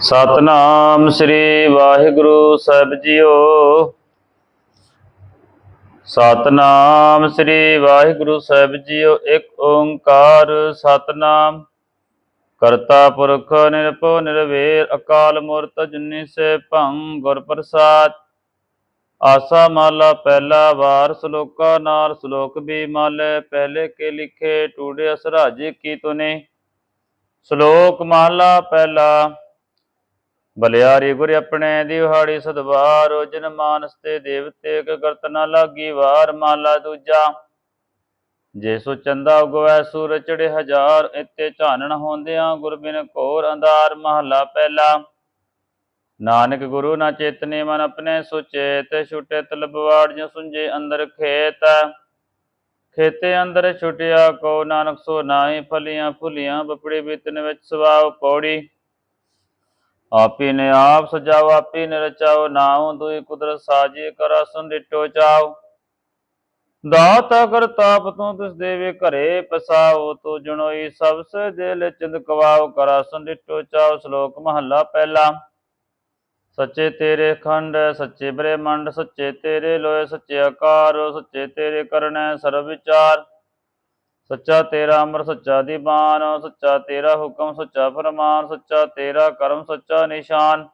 ਸਤਨਾਮ ਸ੍ਰੀ ਵਾਹਿਗੁਰੂ ਸਾਹਿਬ ਜੀਓ। ਸਤਨਾਮ ਸ੍ਰੀ ਵਾਹਿਗੁਰੂ ਸਾਹਿਬ ਜੀਓ, ਇੱਕ ਓੰਕਾਰ ਸਤਨਾਮ। ਕਰਤਾ ਪੁਰਖ ਨਿਰਭਉ ਨਿਰਵੈਰ, ਅਕਾਲ ਮੂਰਤ ਅਜੂਨੀ ਸੇ ਭੰ ਗੁਰ ਪ੍ਰਸਾਦ। ਆਸਾ ਮਾਲਾ ਪਹਿਲਾ ਵਾਰ, ਸ਼ਲੋਕਾ ਨਾਲ ਸ਼ਲੋਕ ਵੀ ਮਾਲੇ, ਪਹਿਲੇ ਕੇ ਲਿਖੇ, ਟੂੜੇ ਅਸਰਾਜ ਕੀ ਤੁਨੇ। ਸ਼ਲੋਕ ਮਾਲਾ ਪਹਿਲਾ ਬਲਿਆਰੀ ਗੁਰ ਆਪਣੇ ਦਿਹਾੜੀ ਸਦਵਾਰ ਜਨ ਮਾਨਸ ਤੇ ਦੇਵਤੇ ਕ ਕਰਤ ਨ ਲਾਗੀ ਵਾਰ, ਮਾਲਾ ਦੂਜਾ। ਜੇ ਸੋ ਚੰਦਾ ਉਗਵੈ ਸੂਰ ਚੜੇ ਹਜ਼ਾਰ ਇੱਤੇ ਝਾਨਣ ਹੁੰਦਿਆਂ ਗੁਰ ਬਿਨ ਘੋਰ ਅੰਧਾਰ, ਮਹਲਾ ਪਹਿਲਾ। ਨਾਨਕ ਗੁਰੂ ਨਾ ਚੇਤਨੇ ਮਨ ਆਪਣੇ ਸੁਚੇਤ ਛੁਟੇ ਤਲਬਵਾੜ ਜਿ ਸੁੰਜੇ ਅੰਦਰ ਖੇਤ। ਖੇਤੇ ਅੰਦਰ ਛੁਟਿਆ ਕੋ ਨਾਨਕ ਸੋ ਨਾਹੀ, ਫਲੀਆਂ ਫੁਲੀਆਂ, ਬਪੜੇ ਬਿਤਨ ਵਿੱਚ ਸਵਾਉ ਪੌੜੀ। ਆਪੀ ਨੇ ਆਪ ਸਜਾਓ, ਆਪੀ ਨੇ ਰਚਾਓ, ਨਾਉ ਦੁਈ ਕੁਦਰਤ ਸਾਜੀ, ਕਰਾ ਸੁਨ ਡਿਟੋ ਚਾਓ ਦਾਤ ਅਗਰ ਤੂੰ ਤਿਸ ਦੇਵੇ ਘਰੇ ਪਸਾਓ, ਤੋ ਜਣੋਈ ਸਭ ਸੇ ਦਿਲ ਚਿੰਦ ਕਵਾਓ, ਕਰਾ ਸੁਨ ਡਿਟੋ ਚਾਓ ਸ਼ਲੋਕ ਮਹੱਲਾ ਪਹਿਲਾ। ਸੱਚੇ ਤੇਰੇ ਖੰਡ, ਸੱਚੇ ਬ੍ਰਹਮੰਡ, ਸੱਚੇ ਤੇਰੇ ਲੋਏ, ਸੱਚੇ ਆਕਾਰ, ਸੱਚੇ ਤੇਰੇ ਕਰਨੈ ਸਰਬ ਵਿਚਾਰ। ਸੱਚਾ ਤੇਰਾ ਅਮਰ ਸੱਚਾ ਦੀਵਾਨ, ਸੱਚਾ ਤੇਰਾ ਹੁਕਮ, ਸੱਚਾ ਫਰਮਾਨ, ਸੱਚਾ ਤੇਰਾ ਕਰਮ, ਸੱਚਾ ਨਿਸ਼ਾਨ।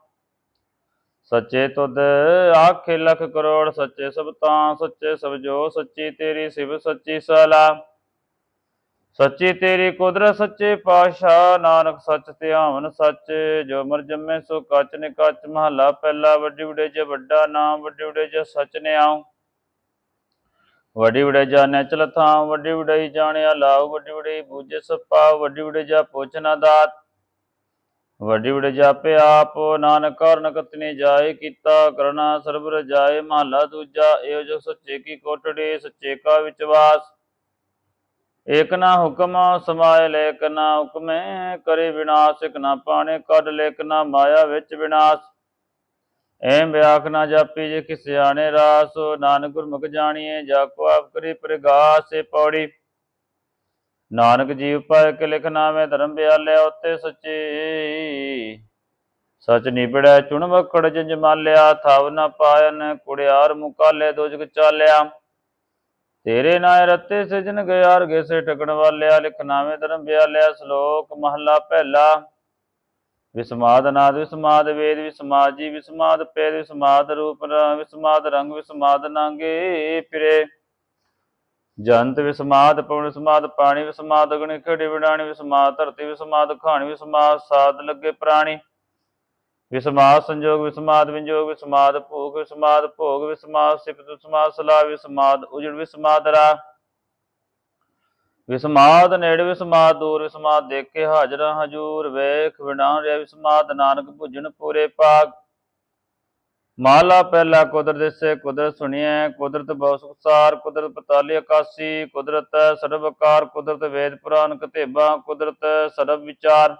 ਸੱਚੇ ਤੁਧ ਆਖੇ ਲਖ ਕਰੋੜ, ਸੱਚੇ ਸਬਤਾਂ, ਸੱਚੇ ਸਭ ਜੋ ਸੱਚੀ ਤੇਰੀ ਸਿਵ, ਸੱਚੀ ਸਲਾਹ ਸੱਚੀ ਤੇਰੀ ਕੁਦਰਤ, ਸੱਚੇ ਪਾਸ਼ਾ ਨਾਨਕ ਸੱਚ ਧਿਆਵਨ ਸੱਚ, ਜੋ ਮਰ ਜੰਮੇ ਸੋ ਕੱਚ ਨੇ ਕੱਚ ਮਹਲਾ ਪਹਿਲਾ, ਵੱਡੇ ਵਡੇ ਜੇ ਵੱਡਾ ਨਾਮ, ਵੱਡੇ ਵਡੇ ਜੇ ਸੱਚ ਨੇ ਆਉ ਵੱਡੀ ਵਡੇ ਜਾਣਿਆ ਚਲਥਾਂ ਵੱਡੀ ਵਡਈ ਜਾਣਿਆ ਲਾਉ ਵੱਡੀ ਵਡਈ ਬੂਝੇ ਸਪਾ ਵੱਡੀ ਵਡੇ ਜਾ ਪੁੱਛਣਾ ਦਾਤ। ਵੱਡੀ ਵਡੇ ਜਾਪੇ ਆਪ, ਨਾਨਕ ਕਰਨ ਕਤਨੀ ਜਾਏ ਕੀਤਾ, ਕਰਨਾ ਸਰਬ ਰਜਾਏ ਮਹਲਾ ਦੂਜਾ, ਇਹੋ ਜੋ ਸੱਚੇ ਕੀ ਕੋਟੜੀ, ਸੱਚੇ ਕਾ ਵਿਚਵਾਸ। ਏਕ ਨਾ ਹੁਕਮ ਸਮਾਏ ਲੇਕ ਨਾ ਹੁਕਮੇ, ਕਰੇ ਵਿਨਾਸ਼, ਇਕ ਨਾ ਪਾਣੇ, ਕੱਢ ਲੇਕ ਨਾ ਮਾਇਆ ਵਿੱਚ ਵਿਨਾਸ਼। ਐਂ ਵਿਆਖ ਨਾ ਜਾਪੀ ਜੇ ਕਿਸ ਸਿਆਣੇ ਰਾਸ, ਨਾਨਕ ਗੁਰਮੁਖ ਜਾਣੀਏ, ਜਾ ਕੋ ਆਪ ਕਰੀ ਪ੍ਰਗਾਸੇ ਪੌੜੀ। ਨਾਨਕ ਜੀਵ ਪਾਇ ਕੇ ਲਿਖ ਨਾਮੇ, ਧਰਮ ਬਿਆਲਿਆ ਉਤੇ ਸੱਚੇ। ਸਚ ਨਿਬੜੈ ਚੁਣ ਵਕੜ ਜੰਜ ਮਾਲਿਆ, ਥਾਵ ਨਾ ਪਾਇਨ ਕੁੜਿਆਰ ਮੁਕਾਲੇ ਦੋਜਗ ਚਾਲਿਆ। ਤੇਰੇ ਨਾਏ ਰਤੇ ਸਿਜਨ ਗਿਆਰ ਗੇਸੇ ਟਕਣ ਵਾਲਿਆ, ਲਿਖ ਨਾਮੇ, ਧਰਮ ਬਿਆਲਿਆ ਸ਼ਲੋਕ ਮਹਲਾ ਪਹਿਲਾ। ਵਿਸਮਾਦ ਨਾਦ, ਵਿਸਮਾਦ ਵੇਦ, ਵਿਸਮਾਦ ਜੀ, ਵਿਸਮਾਦ ਪੇਦ, ਵਿਸਮਾਦ ਰੂਪ ਵਿਸਮਾਦ ਰੰਗ, ਵਿਸਮਾਦ ਨਾਂਗੇ ਫਿਰੇ। ਜੰਤ ਵਿਸਮਾਦ, ਪਵਨ ਵਿਸਮਾਦ, ਪਾਣੀ ਵਿਸਮਾਦ, ਅਗਨਿ ਖੜੀ ਵਿਡਾਣੀ, ਵਿਸਮਾਦ ਧਰਤੀ, ਵਿਸਮਾਦ ਖਾਣੀ, ਵਿਸਮਾਦ ਸਾਧ ਲੱਗੇ ਪ੍ਰਾਣੀ। ਵਿਸਮਾਦ ਸੰਜੋਗ, ਵਿਸਮਾਦ ਵਿੰਜੋਗ, ਵਿਸਮਾਦ ਭੋਗ ਵਿਸਮਾਦ ਭੋਗ, ਵਿਸਮਾਦ ਸਿਫਤ, ਵਿਸਮਾਦ ਸਲਾਹ, ਵਿਸਮਾਦ ਉਜੜ, ਵਿਸਮਾਦ ਰਾ ਵਿਸਮਾਦ ਨੇੜ ਵਿਸਮਾਦ ਦੂਰ ਵਿਸਮਾਦ ਦੇਖੇ ਹਾਜ਼ਰ ਹਜੂਰ, ਵੇਖ ਵਿਡਾਣ ਰਿਆ ਵਿਸਮਾਦ, ਨਾਨਕ ਭੁਜਨ ਪੂਰੇ ਪਾਗ ਮਾਲਾ ਪਹਿਲਾ ਕੁਦਰਤ ਦਿਸੇ, ਕੁਦਰਤ ਸੁਣਿਐ, ਕੁਦਰਤ ਬਹੁ ਸੁਖਸਾਰ ਕੁਦਰਤ ਪਤਾਲੀ ਆਕਾਸੀ ਕੁਦਰਤ ਸਰਬਕਾਰ ਕੁਦਰਤ ਵੇਦ ਪੁਰਾਨ ਕਤੇਬਾ, ਕੁਦਰਤ ਸਰਬ ਵਿਚਾਰ।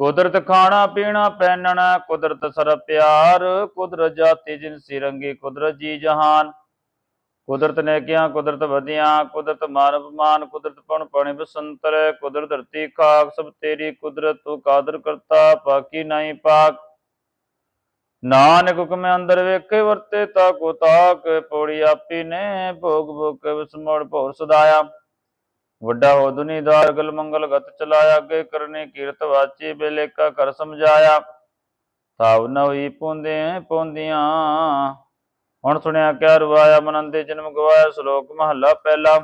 ਕੁਦਰਤ ਖਾਣਾ ਪੀਣਾ ਪਹਿਨਣਾ, ਕੁਦਰਤ ਸਰਬ ਪਿਆਰ, ਕੁਦਰਤ ਜਾਤੀ ਜਿਨਸੀ ਰੰਗੀ ਕੁਦਰਤ ਜੀ ਜਹਾਨ। ਕੁਦਰਤ ਨੇ ਕਿਆ ਕੁਦਰਤ ਵਧੀਆਂ, ਕੁਦਰਤ ਮਾਨਵ ਮਾਨ, ਕੁਦਰਤ ਪਣ ਪਣੇ ਬਸੰਤਰ, ਕੁਦਰਤ ਧਰਤੀ ਖਾਕ, ਸਭ ਤੇਰੀ ਕੁਦਰਤ ਤੂੰ ਕਾਦਰ ਕਰਤਾ, ਬਾਕੀ ਨਹੀਂ ਪਾਕ। ਨਾਨਕ ਹੁਕਮ ਅੰਦਰ ਵੇਖੇ, ਵਰਤੇ ਤਾ ਕੋ ਤਾਕ, ਪੌੜੀ ਆਪੀ ਨੇ ਭੋਗ ਭੋਗ ਕੇ ਭੋਰ ਸਦਾਇਆ। ਵੱਡਾ ਹੋ ਦੁਨੀਦਾਰ ਗਲ ਮੰਗਲ ਗਤ ਚਲਾਇਆ, ਅੱਗੇ ਕਰਨੇ ਕੀਰਤ ਵਾਚੀ, ਬੇਲੇਕਾ ਕਰ ਸਮਝਾਇਆ। ਥਾਵ ਨ ਹੋਈ ਪੂੰਦੇ ਪੂੰਦੀਆਂ ਹੁਣ ਸੁਣਿਆ ਕਿਆ ਰਵਾਇਆ ਮਨੰਦੇ ਜਨਮ ਗਵਾਇਆ ਸ਼ਲੋਕ ਮਹੱਲਾ ਪਹਿਲਾ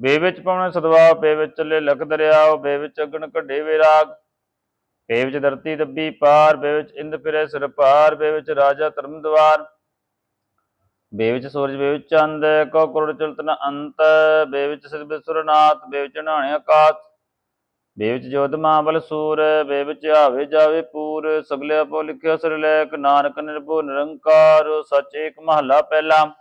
ਬੇ ਵਿੱਚ ਪਾਉਣੇ ਸਦਵਾ ਬੇ ਵਿੱਚ ਚੱਲੇ ਲਖ ਦਰਿਆਓ ਬੇ ਵਿੱਚ ਅਗਣ ਕੱਢੇ ਵਿਰਾਗ ਬੇ ਵਿੱਚ ਧਰਤੀ ਦੱਬੀ ਪਾਰ ਬੇ ਵਿੱਚ ਇੰਦ ਫਿਰੇ ਸਿਰ ਪਾਰ ਬੇ ਵਿੱਚ ਰਾਜਾ ਧਰਮ ਦਵਾਰ ਬੇ ਵਿੱਚ ਸੂਰਜ ਬੇ ਵਿੱਚ ਚੰਦ ਕੋ ਕਰੋੜ ਚਲਤ ਅੰਤ ਬੇ ਵਿੱਚ ਸਿਧ ਬਿਸੁਰਨਾਥ ਬੇ ਵਿੱਚ ਨਾਣੇ ਆਕਾਸ਼ ਬੇ ਵਿੱਚ ਜੋਧ ਮਹਾਬਲ ਸੂਰ ਬੇ ਆਵੇ ਜਾਵੇ ਪੂਰ ਸਗਲੇ ਆਪੋ ਲਿਖਿਆ ਸਿਰ ਲੈਕ, ਨਾਨਕ ਨਿਰਭਉ ਨਿਰੰਕਾਰ, ਸਚ ਏਕ ਮਹੱਲਾ ਪਹਿਲਾ।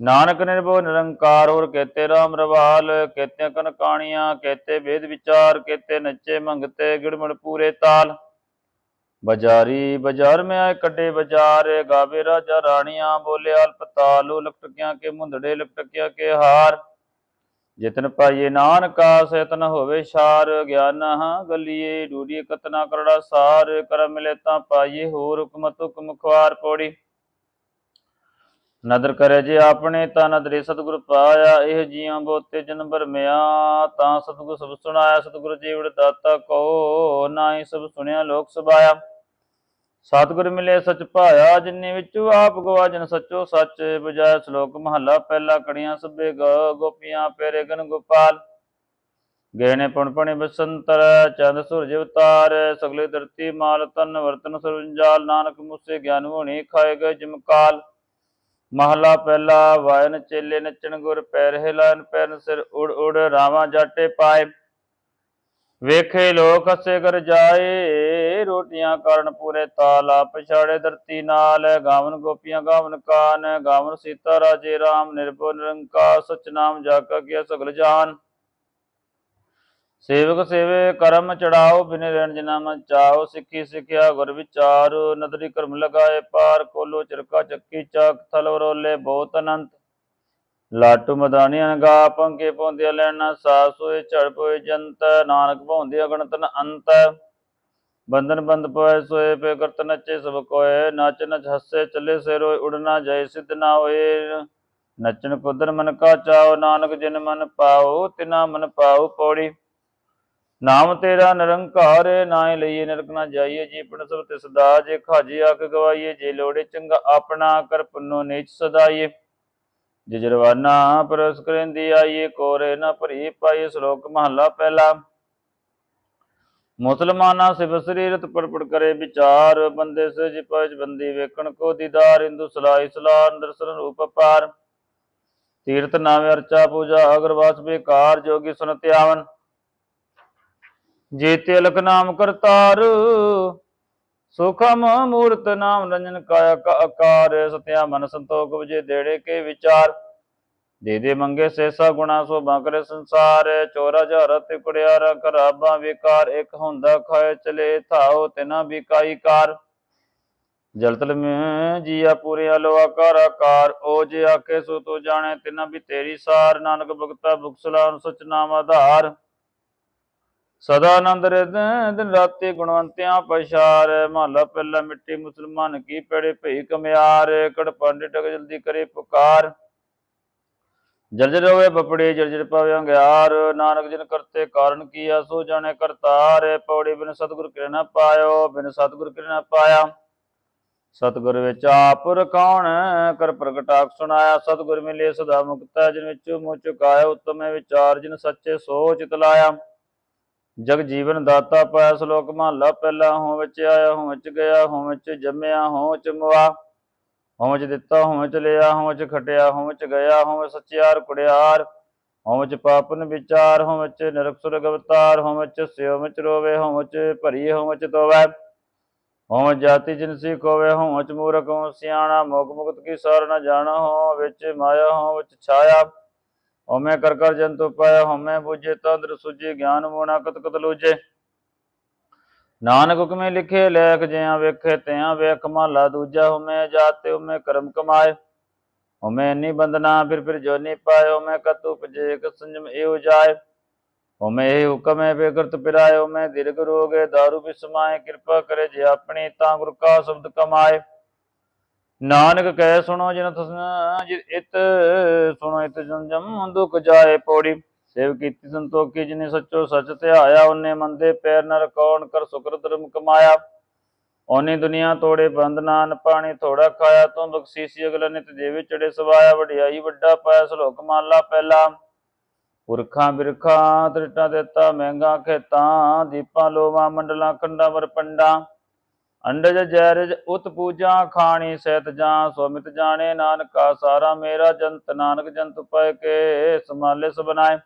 ਨਾਨਕ ਨਿਰਭਉ ਨਿਰੰਕਾਰ, ਹੋਰ ਕਹਤੇ ਰਾਮ ਰਵਾਲ, ਕਹਤੇ ਕਨ ਕਾਣੀਆਂ, ਕਹਤੇ ਵੇਦ ਵਿਚਾਰ, ਕਹਤੇ ਨੱਚੇ ਮੰਗਤੇ ਗਿੜਮੜ ਪੂਰੇ ਤਾਲ। ਬਜਾਰੀ ਬਜ਼ਾਰ ਮੈਂ ਆਏ ਕੱਡੇ ਬਾਜ਼ਾਰ, ਗਾਵੇ ਰਾਜਾ ਰਾਣੀਆਂ ਬੋਲੇ ਅਲਪ ਤਾਲੂ ਕੇ ਮੁੰਦੜੇ ਲਕਟਕਿਆਂ ਕੇ ਹਾਰ। ਜਿਤਨ ਪਾਈਏ ਨਾਨਕਾ, ਸੇਤਨ ਹੋਵੇ ਸ਼ਾਰ, ਗਿਆਨ ਗਲੀਏ ਡੂੜੀ ਕਤਨਾ ਕਰੜਾ ਸਾਰ, ਕਰਮ ਮਿਲੇ ਤਾਂ ਪਾਈਏ ਹੋਰ ਹੁਕਮ ਤੁਕਮ ਖਵਾਰ ਪੋੜੀ। ਨਦਰ ਕਰੇ ਜੇ ਆਪਣੇ ਤਾਂ ਨਦਰੇ ਸਤਿਗੁਰ ਪਾਇਆ, ਇਹ ਜੀਆਂ ਬੋਤੇ ਜਨਮ ਭਰਮਿਆ ਤਾਂ ਸਤਿਗੁਰ ਸਭ ਸੁਣਾਇਆ, ਸਤਿਗੁਰ ਜੀਵੜ ਦਾਤਾ ਕੋ, ਨਾਹੀ ਸਭ ਸੁਣਿਆ ਲੋਕ ਸਭਾਇਆ। ਸਤਿਗੁਰ ਮਿਲੇ ਸਚ ਭਾਇਆ, ਜਿਨੇ ਵਿੱਚੋਂ ਆਪ ਗਵਾ ਜਨ ਸੱਚ ਬੁਝਾਇਆ ਸ਼ਲੋਕ ਮਹੱਲਾ ਪਹਿਲਾ ਕੜੀਆਂ ਸਭੇ ਗੋਪੀਆਂ ਪੇਰੇ ਗਨ ਗੋਪਾਲ। ਗਹਿਣੇ ਪਣ ਬਸੰਤਰ, ਚੰਦ ਸੂਰਜ ਅਵਤਾਰ ਸਗਲੇ ਧਰਤੀ ਮਾਲ ਤਨ ਵਰਤਨ ਸਰਵੰਜਾਲ ਨਾਨਕ ਮੁਸੇ ਗਿਆਨ ਹੋਣੀ ਖਾਏ ਗਏ ਜਮਕਾਲ। ਮਹਲਾ ਪਹਿਲਾ, ਵਾਇਨ ਚੇਲੇ ਨੱਚਣ ਗੁਰ ਪੈਰ ਹਿਲਾਨ ਪੈਰਨ ਸਿਰ ਉੜ ਉੜ, ਰਾਵਾਂ ਜਾਟੇ ਪਾਏ। ਵੇਖੇ ਲੋਕ ਹਸੇ ਕਰ ਜਾਏ ਰੋਟੀਆਂ ਕਰਨ ਪੂਰੇ ਤਾਲਾ ਪਛਾੜੇ ਧਰਤੀ ਨਾਲ ਗਾਵਨ ਗੋਪੀਆਂ, ਗਾਵਨ ਕਾਨ, ਗਾਵਨ ਸੀਤਾ ਰਾਜੇ RAM ਨਿਰਭਉ, ਨਿਰੰਕਾਰ ਸਚ ਨਾਮ ਜਾਕਾ ਕੀਆ ਸਗਲ ਜਾਨ। ਸੇਵਕ ਸੇਵੇ, ਕਰਮ ਚੜਾਓ, ਬਿਨ ਰਹਿਣ ਜਿਨਾ ਚਾਓ ਸਿੱਖੀ ਸਿੱਖਿਆ, ਗੁਰ ਵਿਚਾਰ, ਨਦਰੀ ਕਰਮ ਲਗਾਏ ਪਾਰ। ਕੋਲੋ ਚਰਕਾ ਚੱਕੀ, ਚੱਕ ਥਲ ਵਰੋਲੇ, ਬਹੁਤ ਅਨੰਤ ਲਾਟੂ ਮਦਾਨੀਆਂ ਗਾ ਪੰਕੇ ਪੌਂਦੇ ਲੈਣਾ ਸਾਸ ਹੋਏ ਝੜ ਪੋਏ ਜੰਤ। ਨਾਨਕ ਭੌਂਦੇ ਅਗਣਤਨ ਅੰਤ। ਬੰਧਨ ਬੰਦ ਪਏ ਸੋਏ ਪੇ ਕਰਤ ਨੱਚੇ ਸਭ ਕੋਏ, ਨੱਚ ਨਚ ਹੱਸੇ ਚੱਲੇ ਸੇ ਰੋਏ ਉਡਣਾ ਜੈ ਸਿਧ ਨਾ ਹੋਏ। ਨੱਚਣ ਕੁਦਰ ਮਨ ਕਾ ਚਾਓ ਨਾਨਕ ਜਿਨ ਮਨ ਪਾਓ ਤਿਨਾ ਮਨ ਪਾਓ ਪੌੜੀ। ਨਾਮ ਤੇਰਾ ਨਿਰੰਕਾਰ ਨਾਏ ਲਈਏ ਨਰਕ ਨਾ ਜਾਈਏ, ਜੀ ਪਣ ਸਭ ਤੇ ਸਦਾ ਜੇ ਖਾਜੇ ਆਖ ਗਵਾਈਏ, ਜੇ ਲੋੜੇ ਚੰਗਾ ਆਪਣਾ ਕਰ ਪੁੰਨੋ ਨੀਚ ਸਦਾਈਏ। ਜੇ ਪਰਸ ਕਰੰਦੀ ਆਈਏ, ਕੋਰੇ ਨਾ ਭਰੀ ਪਾਈਏ, ਸ਼ਲੋਕ ਮਹੱਲਾ ਪਹਿਲਾ। ਮੁਸਲਮਾਨਾ ਸਿਵ ਸਰੀਰਤ ਪੜਪੜ ਕਰੇ ਵਿਚਾਰ, ਬੰਦੇ ਸੇ ਜਿਪਜ ਬੰਦੀ ਵੇਖਣ ਕੋ ਦੀਦਾਰ ਹਿੰਦੂ ਸਲਾਈ ਸਲਾਨ ਦਰਸ਼ਨ ਰੂਪ ਪਾਰ। ਤੀਰਤ ਨਾਮੇ ਅਰਚਾ ਪੂਜਾ ਅਗਰਵਾਸ ਬੇਕਾਰ, ਜੋਗੀ ਸੁਨ ਧਿਆਵਨ। ਜੇ ਤਿਲਕ ਨਾਮ ਕਰਤਾਰ, ਸੁਖਮ ਮੂਰਤ ਨਾਮ ਰੰਜਨ ਕਾਇਆ ਕਾ ਆਕਾਰ, ਸਤਿਆ ਮਨ ਸੰਤੋਖ ਵਜੇ ਦੇੜੇ ਕੇ ਵਿਚਾਰ। ਦੇ ਦੇ ਮੰਗੇ ਸੇਸਾ ਗੁਣਾ ਸੋ ਬਾਕਰੇ ਸੰਸਾਰ, ਚੋਰਾ ਜਹਰ ਤੇ ਕੁੜਿਆਰਾ ਕਰਾਬਾਂ ਵਿਕਾਰ, ਇੱਕ ਹੁੰਦਾ ਖਾਏ ਚਲੇ ਥਾਓ, ਤਿਨਾ ਬਿਕਾਈ ਕਾਰ। ਜਲਤਲ ਮੈਂ ਜੀਆ ਪੂਰੇ ਅਲੋ ਆਕਾਰ ਆਕਾਰ ਓ ਜੇ ਆਕੇ ਸੋ ਤੋ ਜਾਣੇ, ਤਿਨਾ ਵੀ ਤੇਰੀ ਸਾਰ। ਨਾਨਕ ਭਗਤਾ ਬੁਕਸਲਾ ਸਚ ਨਾਮ ਆਧਾਰ। ਸਦਾ ਆਨੰਦ ਰਹਿ ਦਿਨ ਰਾਤੇ ਗੁਣਵੰਤਿਆਂ ਪਛਾਰ। ਮਹਲਾ ਪਹਿਲਾ ਮਿੱਟੀ ਮੁਸਲਮਾਨ ਕੀ ਪੜੇ ਭਈ ਕਮਿਆਰ। ਕੜ ਪੰਡਿ ਜਲਦੀ ਕਰੇ ਪੁਕਾਰ। ਜਰਜਰ ਹੋਵੇ ਬਪੜੇ ਜਰਜਰ ਪਾਵੇ ਅੰਗਿਆਰ, ਨਾਨਕ ਜਿਨ ਕਰਤੇ ਕਾਰਨ ਕੀਆ ਸੋ ਜਾਣੇ ਕਰਤਾਰ, ਪੌੜੀ ਬਿਨ ਸਤਿਗੁਰ ਕਿਰੈ ਪਾਇਓ, ਬਿਨ ਸਤਿਗੁਰ ਕਿਰੈ ਪਾਇਆ। ਸਤਿਗੁਰ ਵਿੱਚ ਆਪ ਰਕਾਉਣ ਕਰ ਪ੍ਰਗਟਾਕ ਸੁਣਾਇਆ। ਸਤਿਗੁਰ ਮਿਲੇ ਸਦਾ ਮੁਕਤਾ ਜਿਨ ਵਿੱਚ ਮੋਹ ਚੁਕਾਇਆ, ਉਤਮੇ ਵਿਚਾਰ, ਜਿਨ ਸੱਚੇ ਸੋਚ ਤਲਾਇਆ ਜਗ ਜੀਵਨ ਦਾਤਾ ਪਾਇਆ, ਸ਼ਲੋਕ ਮਹਲਾ ਪਹਿਲਾ ਹੋਂ ਵਿੱਚ ਆਇਆ ਹੋਂ ਵਿੱਚ ਗਿਆ ਹੋਂ ਵਿੱਚ ਜੰਮਿਆ ਹੋਂ ਵਿੱਚ ਮੁਆ। ਹੋਂ ਦਿੱਤਾ ਹੋਂ ਲਿਆ ਹੋਂ ਖਟਿਆ ਹੋਂ ਗਿਆ ਹੋਂ ਵਿੱਚ ਕੁੜਿਆਰ ਹੋਂ ਵਿੱਚ ਪਾਪਨ ਵਿਚਾਰ ਹੋਂ ਨਰਕ ਸੁਰਗ ਅਵਤਾਰ ਹੋਂ ਵਿੱਚ ਰੋਵੇ ਹੋਂ ਭਰੀ ਹੋਂ ਵਿੱਚ ਤੋਵੈ ਹੋਂ ਜਾਤੀ ਜਿਨਸੀ ਕੋਵੇ ਹੋਂ ਮੂਰਖ ਹੋਂ ਸਿਆਣਾ ਮੋਖ ਮੁਕਤ ਕੀ ਸਰ ਨ ਜਾਣਾ ਹੋ ਵਿੱਚ ਮਾਇਆ ਹੋ ਵਿੱਚ ਛਾਇਆ ਹਉਮੈ ਕਰ ਕਰ ਜੰਤੁ ਪਾਇਆ ਹਉਮੈ ਬੁਝੇ ਤੰਦਰ ਸੁਝੇ ਗਿਆਨ ਮੋਣਾ ਕਤ ਕਤ ਲੋਜੇ ਨਾਨਕ ਹੁਕਮੇ ਲਿਖੇ, ਲੇਖ ਜਿਆਂ ਵੇਖੇ ਤਿਆਂ ਵੇਖ ਮਹਲਾ ਦੂਜਾ ਹਉਮੈ ਜਾਤੇ ਹਉਮੈ ਕਰਮ ਕਮਾਏ। ਹਉਮੈ ਨੀ ਬੰਦਨਾ ਫਿਰ ਫਿਰ ਜੋਨੀ ਪਾਏ ਹਉਮੈ ਕਤ ਉਪਜੇ ਕ ਏਉ ਜਾਏ। ਹਉਮੈ ਇਹ ਹੁਕਮ ਬੇਕਰਤ ਪਿਰਾਏ ਹਉਮੈ ਦਿਰਗ ਰੋਗੇ, ਦਾਰੂ ਬਿਸਮਾਏ, ਕਿਰਪਾ ਕਰੇ ਜੇ ਆਪਣੀ ਤਾਂ ਗੁਰ ਕਾ ਸ਼ਬਦ ਕਮਾਏ। ਨਾਨਕ ਕਹਿ ਸੁਣੋ ਜਿਨ ਤੁਸਨ ਜਿ ਇਤ ਸੁਣੋ ਇਤ ਜਨ ਜਮ ਦੁਖ ਜਾਏ ਪੌੜੀ। ਸੇਵ ਕੀਤੀ ਸੰਤੋਖੀ, ਜਿਨੇ ਸੱਚੋ ਸੱਚ ਧਿਆਇਆ ਉਹਨੇ ਮੰਦੇ ਪੈਰ ਨਰ ਕੌਣ ਕਰ ਸੁਕਰ ਧਰਮ ਕਮਾਇਆ। ਉਹਨੇ ਦੁਨੀਆ ਤੋੜੇ ਬੰਦ ਨਾਨ ਪਾਣੀ ਥੋੜਾ ਖਾਇਆ, ਤੂੰ ਬਖਸ਼ੀਸੀ ਅਗਲਾ ਨਿਤ ਦੇਵੇ ਚੜੇ ਸਵਾਇਆ, ਵਡਿਆਈ ਵੱਡਾ ਪਾਇਆ, ਸ਼ਲੋਕ ਮਾਲਾ ਪਹਿਲਾ। ਪੁਰਖਾਂ ਬਿਰਖਾਂ ਤ੍ਰਿਟਾਂ ਦਿੱਤਾ, ਮਹਿੰਗਾ ਖੇਤਾਂ, ਦੀਪਾਂ ਲੋਵਾਂ, ਮੰਡਲਾਂ, ਕੰਡਾਂ ਵਰ ਪੰਡਾਂ। ਅੰਡਜ, ਜੈਰਜ, ਉਤ ਪੂਜਾ, ਖਾਣੀ, ਸਹਿਤ ਜਾਂ, ਸੁਮਿਤ ਜਾਣੇ, ਨਾਨਕਾ ਸਾਰਾ ਮੇਰਾ ਜੰਤ, ਨਾਨਕ ਜੰਤ ਪੈ ਕੇ ਸਮਾਲੇ ਸਬਨਾਏ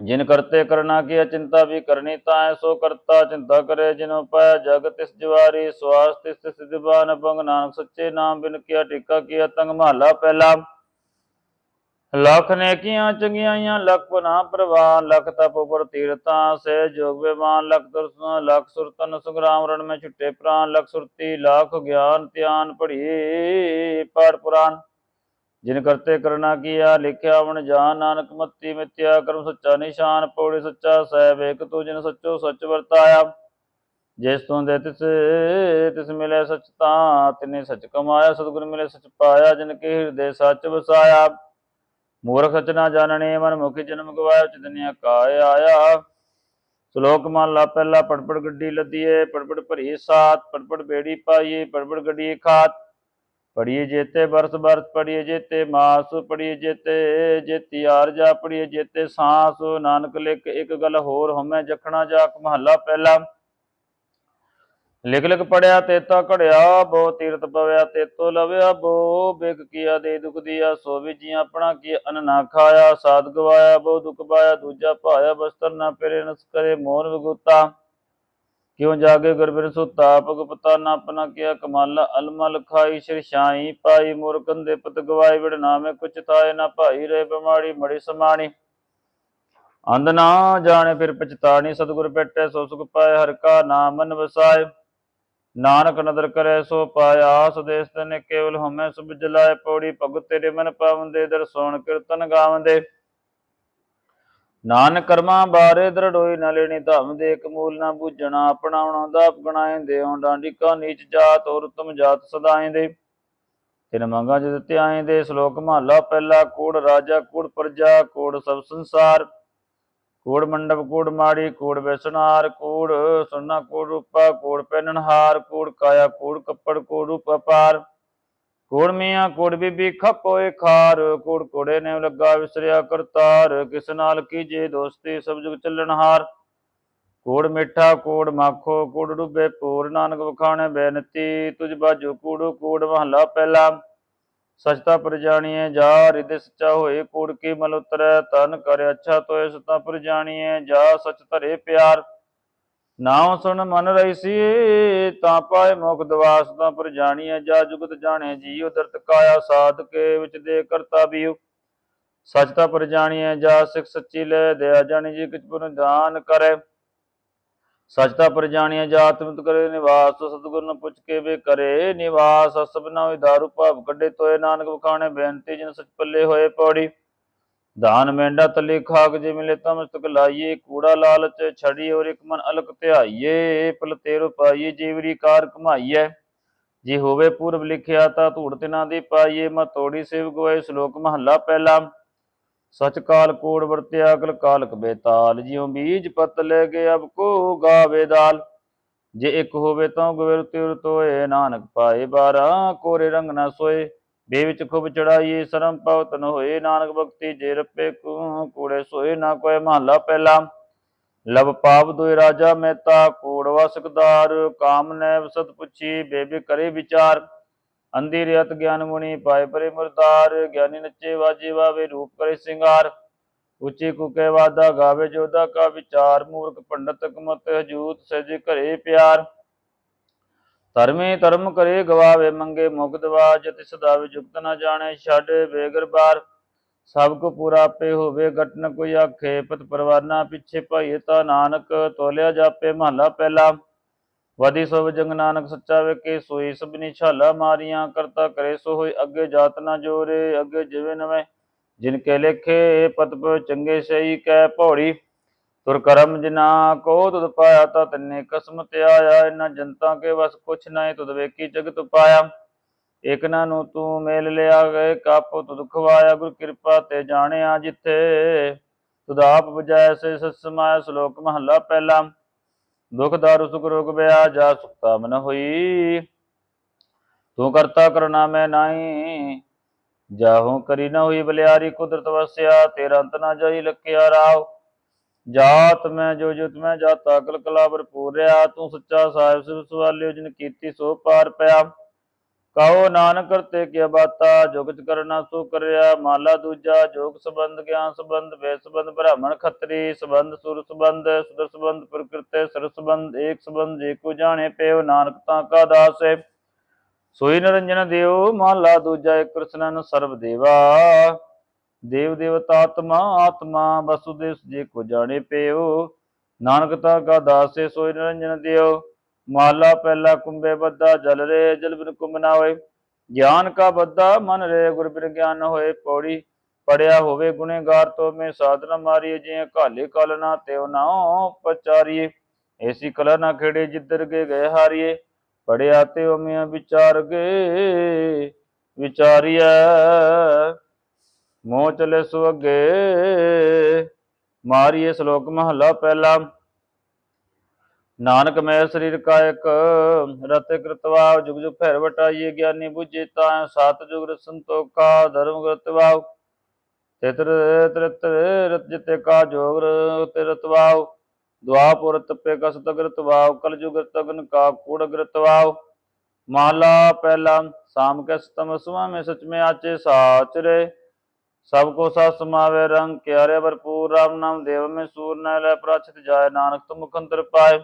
ਜਿਨ ਕਰਤੇ ਕਰਨਾ ਕੀ ਚਿੰਤਾ ਵੀ ਕਰਨੀ ਤਾਂ ਸੋ ਕਰਤਾ ਚਿੰਤਾ ਕਰੇ ਜਿਨੋ ਪਾਇਆ ਜਗ ਤਿਸ ਜਵਾਰੀ, ਸਵਾਸ ਤਿਸ ਸਿਧਬਾਨ ਭੰਗ ਨਾਨਕ ਸੱਚੇ ਨਾਮ ਬਿਨ ਕੀਆ ਟਿਕਾ ਕੀਆ ਤੰਗ ਮਹਲਾ ਪਹਿਲਾ। ਲੱਖ ਨੇਕੀਆਂ ਚੰਗਿਆਈਆਂ ਲੱਖ ਪਨਾ ਪ੍ਰਵਾਨ, ਲਖ ਤਪ ਉਪਰ ਤੀਰਤਾਂ ਸੇ ਜੋਗ ਵਿਮਾਨ, ਲਖ ਦਰਸ਼ਨ, ਲਖ ਸੁਰਤਨ ਸੰਗਰਾਮ, ਰਣ ਮੈਂ ਛੁੱਟੇ ਪ੍ਰਾਨ, ਲਖ ਸੁਰਤੀ, ਲਖ ਗਿਆਨ ਧਿਆਨ ਪੜੀ ਪਾਠ ਪੁਰਾਨ। ਜਿਨ ਕਰਤੇ ਕਰਨਾ ਕੀਆ, ਲਿਖਿਆ ਵਣ ਜਾਨ ਨਾਨਕ ਮਤੀ ਮਿਤਿਆ, ਕਰਮ ਸੱਚਾ ਨਿਸ਼ਾਨ, ਪੌੜੀ ਸੱਚਾ, ਸਹਿਬ ਏਕ ਤੂੰ, ਜਿਨ ਸੱਚੋ ਸੱਚ ਵਰਤਾਇਆ। ਜਿਸ ਤੋਂ ਦੇ ਤਿਸ ਤਿਸ ਮਿਲੇ ਸਚ ਤਾਂ, ਤਿਨੇ ਸਚ ਕਮਾਇਆ, ਸਤਿਗੁਰ ਮਿਲੇ ਸਚ ਪਾਇਆ, ਜਿਨ ਕੇ ਹਿਰਦੇ ਸਚ ਵਸਾਇਆ। ਮੂਰਖ ਸਚ ਨਾ ਜਾਣਨੇ, ਮਨ ਮੁਖੀ ਜਨਮ ਗਵਾਇਆ ਚ ਦੁਨੀਆ ਕਾਇ ਆਇਆ। ਸ਼ਲੋਕ ਮਹਲਾ ਪਹਿਲਾ ਪੜਪੜ ਗੱਡੀ ਲੱਦੀਏ ਪੜਪੜ ਭਰੀ ਸਾਥ ਪੜਪੜ ਬੇੜੀ ਪਾਈਏ ਪੜਪੜ ਗੱਡੀ ਖਾਤ। ਪੜੀਏ ਜੇਤੇ ਬਰਸ ਬਰਸ ਪੜੀਏ ਜੇਤੇ ਮਾਸ ਪੜੀਏ ਜੇਤੇ ਜੇਤੀ ਆਰਜਾ ਪੜੀਏ ਜੇਤੇ ਸਾਸ। ਨਾਨਕ ਲਿਖ ਇੱਕ ਗੱਲ ਹੋਰ ਹਮੈ ਜਖਣਾ ਜਾਕ ਮਹੱਲਾ ਪਹਿਲਾ। ਲਿਖ ਲਿਖ ਪੜਿਆ ਤੇਤਾ ਘੜਿਆ ਬੋ ਤੀਰਤ ਪਵਿਆ ਤੇਤੋ ਲਵਿਆ ਬੋ। ਬਿਕ ਕੀਆ ਦੇ ਦੁਖ ਦੀਆ, ਸੋ ਵਿਜੀ ਆਪਣਾ ਕੀ ਅਨ ਨਾ ਖਾਇਆ। ਸਾਧ ਗਵਾਇਆ ਬੋ ਦੁਖ ਪਾਇਆ, ਦੂਜਾ ਭਾਇਆ, ਬਸਤਰ ਨਾ ਪਰੇ, ਨਸ ਕਰੇ ਮੋਨ ਵਿਗੁਤਾ। ਕਿਉ ਜਾਗੇ ਗੁਰਬਿਨ ਸੁਤਾ ਭਗਪਤਾ ਨਾ ਆਪਣਾ ਕੀਆ ਕਮਾਲਾ ਅਲਮਲ ਖਾਈ ਸ਼ਿਰਸ਼ਾਈ ਪਾਈ ਮੁਰਕਨ ਦੇ ਪਤ ਗਵਾਈ ਵਿੜ ਨਾਮੇ, ਕੁਛ ਤਾਏ ਨਾ ਭਾਈ ਰੇ ਬਿਮਾਰੀ ਮੜੀ ਸਮਾਣੀ। ਅੰਧ ਨਾ ਜਾਣੇ ਫਿਰ ਪਛਤਾਣੀ, ਸਤਿਗੁਰ ਭੇਟੇ ਸੋ ਸੁਖ ਪਾਏ, ਹਰ ਕਾ ਨਾਮ ਮਨ ਵਸਾਏ। ਨਾਨਕ ਨਦਰ ਕਰੇ ਸੋ ਪਾਇਆ ਸੁਦੇਸ ਤਨ ਕੇਵਲ ਹਮੇ ਸੁਭ ਜਲਾਏ ਪੌੜੀ, ਭਗਤ ਤੇਰੇ ਮਨ ਪਾਵਨ ਦੇ ਦਰਸੋਣ ਕੀਰਤਨ ਗਾਵੰਦੇ। ਨਾਨਕ ਕਰਮਾਂ ਬਾਰੇ ਦਰੜੋਈ ਨਾ ਲੈਣੀ ਧਮ ਦੇ ਇੱਕ ਮੂਲ ਨਾ ਬੁੱਝਣਾ ਆਪਣਾਉਣਾ ਦਾ ਗਣਾਏ ਦੇਉ ਡਾਂਡੀ ਕਾ ਨੀਚ ਜਾਤ ਔਰ ਉਤਮ ਜਾਤ ਸਦਾਏ ਦੇ ਤਿਨ ਮੰਗਾ ਜਿਤ ਧਿਆਏ ਦੇ ਸ਼ਲੋਕ ਮਹਲਾ ਪਹਿਲਾ ਕੋੜ, ਰਾਜਾ ਕੂੜ, ਪ੍ਰਜਾ ਕੋੜ, ਸਭ ਸੰਸਾਰ। ਕੋੜ ਮੰਡਪ, ਕੂੜ ਮਾੜੀ, ਕੋੜ ਵੈਸਨਾਰ, ਕੋੜ ਸੁਨਾ ਕੂੜ ਰੂਪਾ, ਕੂੜ ਪਹਿਨਣਹਾਰ ਕੋੜ ਕਾਇਆ, ਕੂੜ ਕੱਪੜ, ਕੂੜ ਰੂਪ ਅਪਾਰ। ਕੂੜ ਮੀਆਂ, ਕੂੜ ਬੀਬੀ ਖਪੋਏ ਖਾਰ, ਕੂੜ ਕੋੜੇ ਨੇ ਲੱਗਾ ਵਿਸਰਿਆ ਕਰਤਾਰ, ਕਿਸ ਨਾਲ ਕੀਜੇ ਦੋਸਤੀ, ਸਭ ਜੁਗ ਚੱਲਣਹਾਰ ਕੂੜ ਮਿੱਠਾ, ਕੂੜ ਮਾਖੋ, ਕੂੜ ਡੁੱਬੇ ਪੂਰ ਨਾਨਕ ਵਖਾਣੇ ਬੇਨਤੀ, ਤੁਝ ਬਾਜੂ ਕੂੜ ਕੂੜ ਮਹਲਾ ਪਹਿਲਾ। ਸਚਤਾ ਪਰ ਜਾਣੀਏ ਜਾ ਹਿਰਦੇ ਸੱਚਾ ਹੋਏ, ਕੂੜ ਕੀ ਮਲ ਉਤਰੈ ਤਨ ਕਰ ਅੱਛਾ ਤੋਏ, ਸਤਾ ਪਰ ਜਾਣੀਏ ਜਾ ਸਚ ਧਰੇ ਪਿਆਰ। ਨਾਉ ਸੁਣ ਮਨ ਰਈਸੀ ਤਾਂ ਪਾਏ ਮੁਖ ਦਵਾਸ, ਤਾਂ ਪਰ ਜਾਣੀਏ ਜਾ ਜੁਗਤ ਜਾਣੇ ਜੀਉ, ਦਰਤ ਕਾਇਆ ਸਾਧ ਵਿੱਚ ਦੇ ਕਰਤਾ ਬੀਉ। ਸਚਤਾ ਪਰ ਜਾਣੀਏ ਜਾ ਸਿਖ ਸੱਚੀ ਲੈ, ਦਇਆ ਜਾਣੀ ਜੀ ਕਿਛ ਪੁਨ ਦਾਨ ਕਰੇ ਸਚਤਾ ਪਰ ਜਾਣੀਏ ਜਾਤ ਮਿਤ ਕਰੇ ਨਿਵਾਸ ਸਤਿਗੁਰ ਨੂੰ ਪੁੱਛ ਕੇ ਵੇ ਕਰੇ ਨਿਵਾਸ। ਸਭਨਾ ਵਿਦਾਰੂ ਭਾਵ ਕੱਢੇ ਤੋਏ, ਨਾਨਕ ਵਖਾਣੇ ਬੇਨਤੀ ਜਿਨ ਸਚ ਪੱਲੇ ਹੋਏ ਪੌੜੀ। ਦਾਨ ਮੈਂਡਾ ਤਲੇ ਖਾਕ ਜੇ ਮਿਲੇ ਤਾਂ ਲਾਈਏ, ਕੂੜਾ ਲਾਲਚ ਛੜੀ ਔਰ ਇੱਕ ਮਨ ਅਲਕ ਧਿਆਈਏ ਪਲ ਤੇਰੋ ਪਾਈਏ ਜੀਵਰੀ ਕਾਰ ਕਮਾਈਐ ਜੇ ਹੋਵੇ ਪੂਰਬ ਲਿਖਿਆ ਤਾਂ ਧੂੜ ਤਿਨਾਂ ਦੀ ਪਾਈਏ, ਮ ਤੋੜੀ ਸਿਵ ਗੋਏ ਸ਼ਲੋਕ ਮਹੱਲਾ ਪਹਿਲਾ। ਸਚ ਕਾਲ ਕੋੜ ਵਰਤਿਆ, ਅਕਲ ਕਾਲਕ ਬੇਤਾਲ। ਜਿਉ ਬੀਜ ਪਤ ਲੈ ਗਏ ਅਬ ਕੋ ਗਾਵੇ ਦਾਲ। ਜੇ ਇੱਕ ਹੋਵੇ ਤਾਂ ਗੁਰ ਤਿਰ ਤੋਏ, ਨਾਨਕ ਪਾਏ ਬਾਰਾ, ਕੋਰੇ ਰੰਗ ਨਾ ਸੋਏ। ਬੇ ਵਿੱਚ ਖੁਬ ਚੜਾਈਏ ਸ਼ਰਮ ਪਵਤ ਨ ਹੋਏ ਨਾਨਕ ਭਗਤੀ, ਜੇ ਰਪੇ ਕੂ ਕੂੜੇ ਸੋਏ ਨਾ ਕੋਏ ਮਹੱਲਾ ਪਹਿਲਾ। ਲਬ ਪਾਪ ਦੋਇ ਰਾਜਾ ਮਹਿਤਾ, ਕੋੜ ਵਸਕਦਾਰ ਕਾਮ ਨੈ ਵਸਤ ਪੁੱਛੀ, ਬੇਬੇ ਕਰੇ ਵਿਚਾਰ। ਅੰਧੀ ਰਿਅਤ ਗਿਆਨ ਮੁਨੀ ਪਾਏ ਪਰੇ ਮੁਰਦਾਰ, ਗਿਆਨੀ ਨੱਚੇ ਵਾਜੇ ਵਾਵੇ ਰੂਪ ਕਰੇ ਸਿੰਗਾਰ। ਉੱਚੀ ਕੁਕੇ ਵਾਦਾ ਗਾਵੇ ਜੋਦਾ ਕਾ ਵਿਚਾਰ, ਮੂਰਖ ਪੰਡਤ ਕਮਤ ਹਜੂਤ ਸਜ ਘਰੇ ਪਿਆਰ। ਧਰਮੇ ਧਰਮ ਕਰੇ ਗਵਾਵੇ ਮੰਗੇ ਮੁਗਦਵਾ ਜਤਿ ਸਦਾ ਵਿਜੁਗਤ ਨਾ ਜਾਣੇ, ਛੱਡ ਬੇਗਰ ਸਭ ਕੋ ਪੂਰਾ ਆਪੇ ਹੋਵੇ ਘਟ ਨ ਕੋਈ ਆਖੇ, ਪਤ ਪਰਵਾਨਾ ਪਿੱਛੇ ਭਾਈਏ ਤਾ ਨਾਨਕ, ਤੋਲਿਆ ਜਾਪੇ ਮਹਲਾ ਪਹਿਲਾ। ਵਦੀ ਸੋ ਜੰਗ ਨਾਨਕ ਸੱਚਾ ਵੇਖੇ, ਸੋਈ ਸਭਨੀ ਛਾਲਾ ਮਾਰੀਆਂ, ਕਰਤਾ ਕਰੇ ਸੋ ਹੋਏ, ਅੱਗੇ ਜਾਤ ਨਾ ਜੋਰੇ, ਅੱਗੇ ਜਿਵੇਂ ਨਵੇਂ। ਜਿਨ ਕੇ ਲੇਖੇ, ਪਤ ਚੰਗੇ ਸਹੀ ਕਹਿ ਭੌੜੀ। ਤੁਰ ਕਰਮ ਜਿਨਾ ਕੋ ਤੁਧ ਪਾਇਆ ਤਾ ਤਿੰਨੇ ਕਸਮ ਤੇ ਆਇਆ ਇਨਾ ਜਨਤਾ ਕੇ ਵਸ ਕੁਛ ਨਹੀਂ, ਤੁਧ ਵੇਖੀ ਜਗਤ ਪਾਇਆ। ਇਕ ਨੂੰ ਤੂੰ ਮੇਲ ਲਿਆ ਗਏ, ਕਾਪੋ ਤੁਧ ਖਵਾਇਆ, ਗੁਰ ਕਿਰਪਾ ਤੇ ਜਾਣਿਆ ਜਿੱਥੇ। ਤੁਧ ਆਪ ਬਜਾਇ ਸੇ ਸਸਮਾਇਆ ਸ਼ਲੋਕ ਮਹੱਲਾ ਪਹਿਲਾ। ਦੁਖ ਦਾਰੂ ਸੁਖ ਰੋਗ ਬਿਆ, ਜਾ ਸੁਖਤਾ ਮਨ ਹੋਈ। ਤੂੰ ਕਰਤਾ ਕਰਨਾ ਮੈਂ ਨਾਹੀ, ਜਾਹੂ ਕਰੀ ਨਾ ਹੋਈ ਬਲਿਆਰੀ, ਕੁਦਰਤ ਵਸਿਆ, ਤੇਰਾ ਅੰਤ ਨਾ ਜਾਈ ਲਖਿਆ ਰਾਵ ਜਾਤ ਮੈਂ ਜੋ ਜੁਤ ਮੈਂ ਜਾਤਾ, ਅਕਲ ਕਲਾ ਭਰਪੂਰ ਤੂੰ ਸੱਚਾ ਸਾਹਿਬ ਸਿਰ ਸਵਾਲਿਓ ਜਿਨ ਕੀਤੀ ਸੋ ਪਾਰ ਪਿਆ। ਕਹੋ ਨਾਨਕ ਕਰਤੇ ਕੀ ਬਾਤਾ ਜੋ ਕਰਨਾ ਸੋ ਕਰਿਆ, ਮਾਲਾ ਦੂਜਾ, ਜੋਗ ਸੰਬੰਧ, ਗਿਆਨ ਸੰਬੰਧ ਵੇ ਸੰਬੰਧ, ਬ੍ਰਾਹਮਣ ਖੱਤਰੀ, ਸੰਬੰਧ, ਸੁਰ ਸੰਬੰਧ ਸੁਦਰ ਸੰਬੰਧ, ਪ੍ਰਕਿਰਤੇ, ਸਰ ਸੰਬੰਧ, ਏਕ ਸੰਬੰਧ, ਜੇ ਕੋ ਜਾਣੇ ਪਿਓ, ਨਾਨਕ ਤਾਂ ਕਾ ਦਾਸ ਹੈ ਸੋਈ ਨਿਰੰਜਨ ਦਿਓ, ਮਾਲਾ ਦੂਜਾ ਇੱਕ ਕ੍ਰਿਸ਼ਨਨ ਸਰਬ ਦੇਵਾ। ਦੇਵ ਦੇਵਤਾ ਆਤਮਾ ਆਤਮਾ ਵਸੁਦੇਵ ਜੇ ਕੋ ਜਾਣੇ ਪਿਓ। ਨਾਨਕ ਤਾ ਕਾ ਦਾਸ ਹੈ ਨਿਰੰਜਨ ਦੇਵ ਮਾਲਾ ਪਹਿਲਾ ਕੁੰਬੇ ਬੱਧਾ ਜਲ ਰੇ ਜਲ ਬਿਨ ਕੁੰਭ ਨਾ ਹੋਏ। ਗਿਆਨ ਕਾ ਬੱਦਾ ਮਨ ਰੇ ਗੁਰ ਬਿਨ ਗਿਆਨ ਹੋਏ। ਪੌੜੀ ਪੜਿਆ ਹੋਵੇ ਗੁਨੇਗਾਰ ਤੋ, ਮੈਂ ਸਾਧਨਾ ਮਾਰੀਏ ਜਿਵੇਂ ਕਾਲੇ ਕਲ ਨਾ ਤਿਉ ਨਾ ਪਚਾਰੀਏ ਐਸੀ ਕਲਾ ਨਾ ਖੇੜੇ ਜਿੱਧਰ ਗਏ ਗਏ ਹਾਰੀਏ। ਪੜਿਆ ਤੇ ਮੈਂ ਵਿਚਾਰ ਗਏ ਵਿਚਾਰੀਐ। ਮੋਹ ਚਲੇ ਸੋ ਅੱਗੇ ਮਾਰੀਏ ਸ਼ਲੋਕ ਮਹਲਾ ਪਹਿਲਾ। ਨਾਨਕ ਮੈਂ ਸਰੀਰ ਕਾਇਕ ਰਤੇ ਕ੍ਰਿਤਵਾ, ਜੁਗ ਜੁਗ ਫੇਰ ਵਟਾਈਏ ਗਿਆਨੀ ਬੁਝੇ ਤਾਂ ਸਤ ਜੁਗ ਸੰਤੋਖਾ ਧਰਮ ਕ੍ਰਿਤਵਾ ਤਿਤਰ ਤ੍ਰਿਤ ਰਤ ਜਿਤੇ ਕਾ ਜੋਗ ਤੇ ਰਤਵਾਉ ਦੁਆਪੁਰ ਤਪੇ ਕਸ ਤਗਰਤਵਾਉ ਕਲ ਜੁਗ ਤਗਨ ਕਾ ਕੂੜ ਗਰਤਵਾਉ ਮਹਲਾ ਪਹਿਲਾ, ਸਾਮ ਕੇ ਸਤਮ ਸੁਆਮੇ ਸਚ ਮੇ ਆਚੇ ਸਾਚ ਰੇ। ਸਭ ਕੋ ਸਾ ਸਮਾਵੇ, ਰੰਗ ਕਿਆਰੇ ਭਰਪੂਰ, ਰਾਮ ਨਾਮ ਦੇਵ, ਮੈਂ ਸੂਰ ਨ ਲੈ ਪ੍ਰਾਚਿਤ ਜਾਏ। ਨਾਨਕ ਤੁਮ ਮੁਖੰਤਰ ਪਾਏ।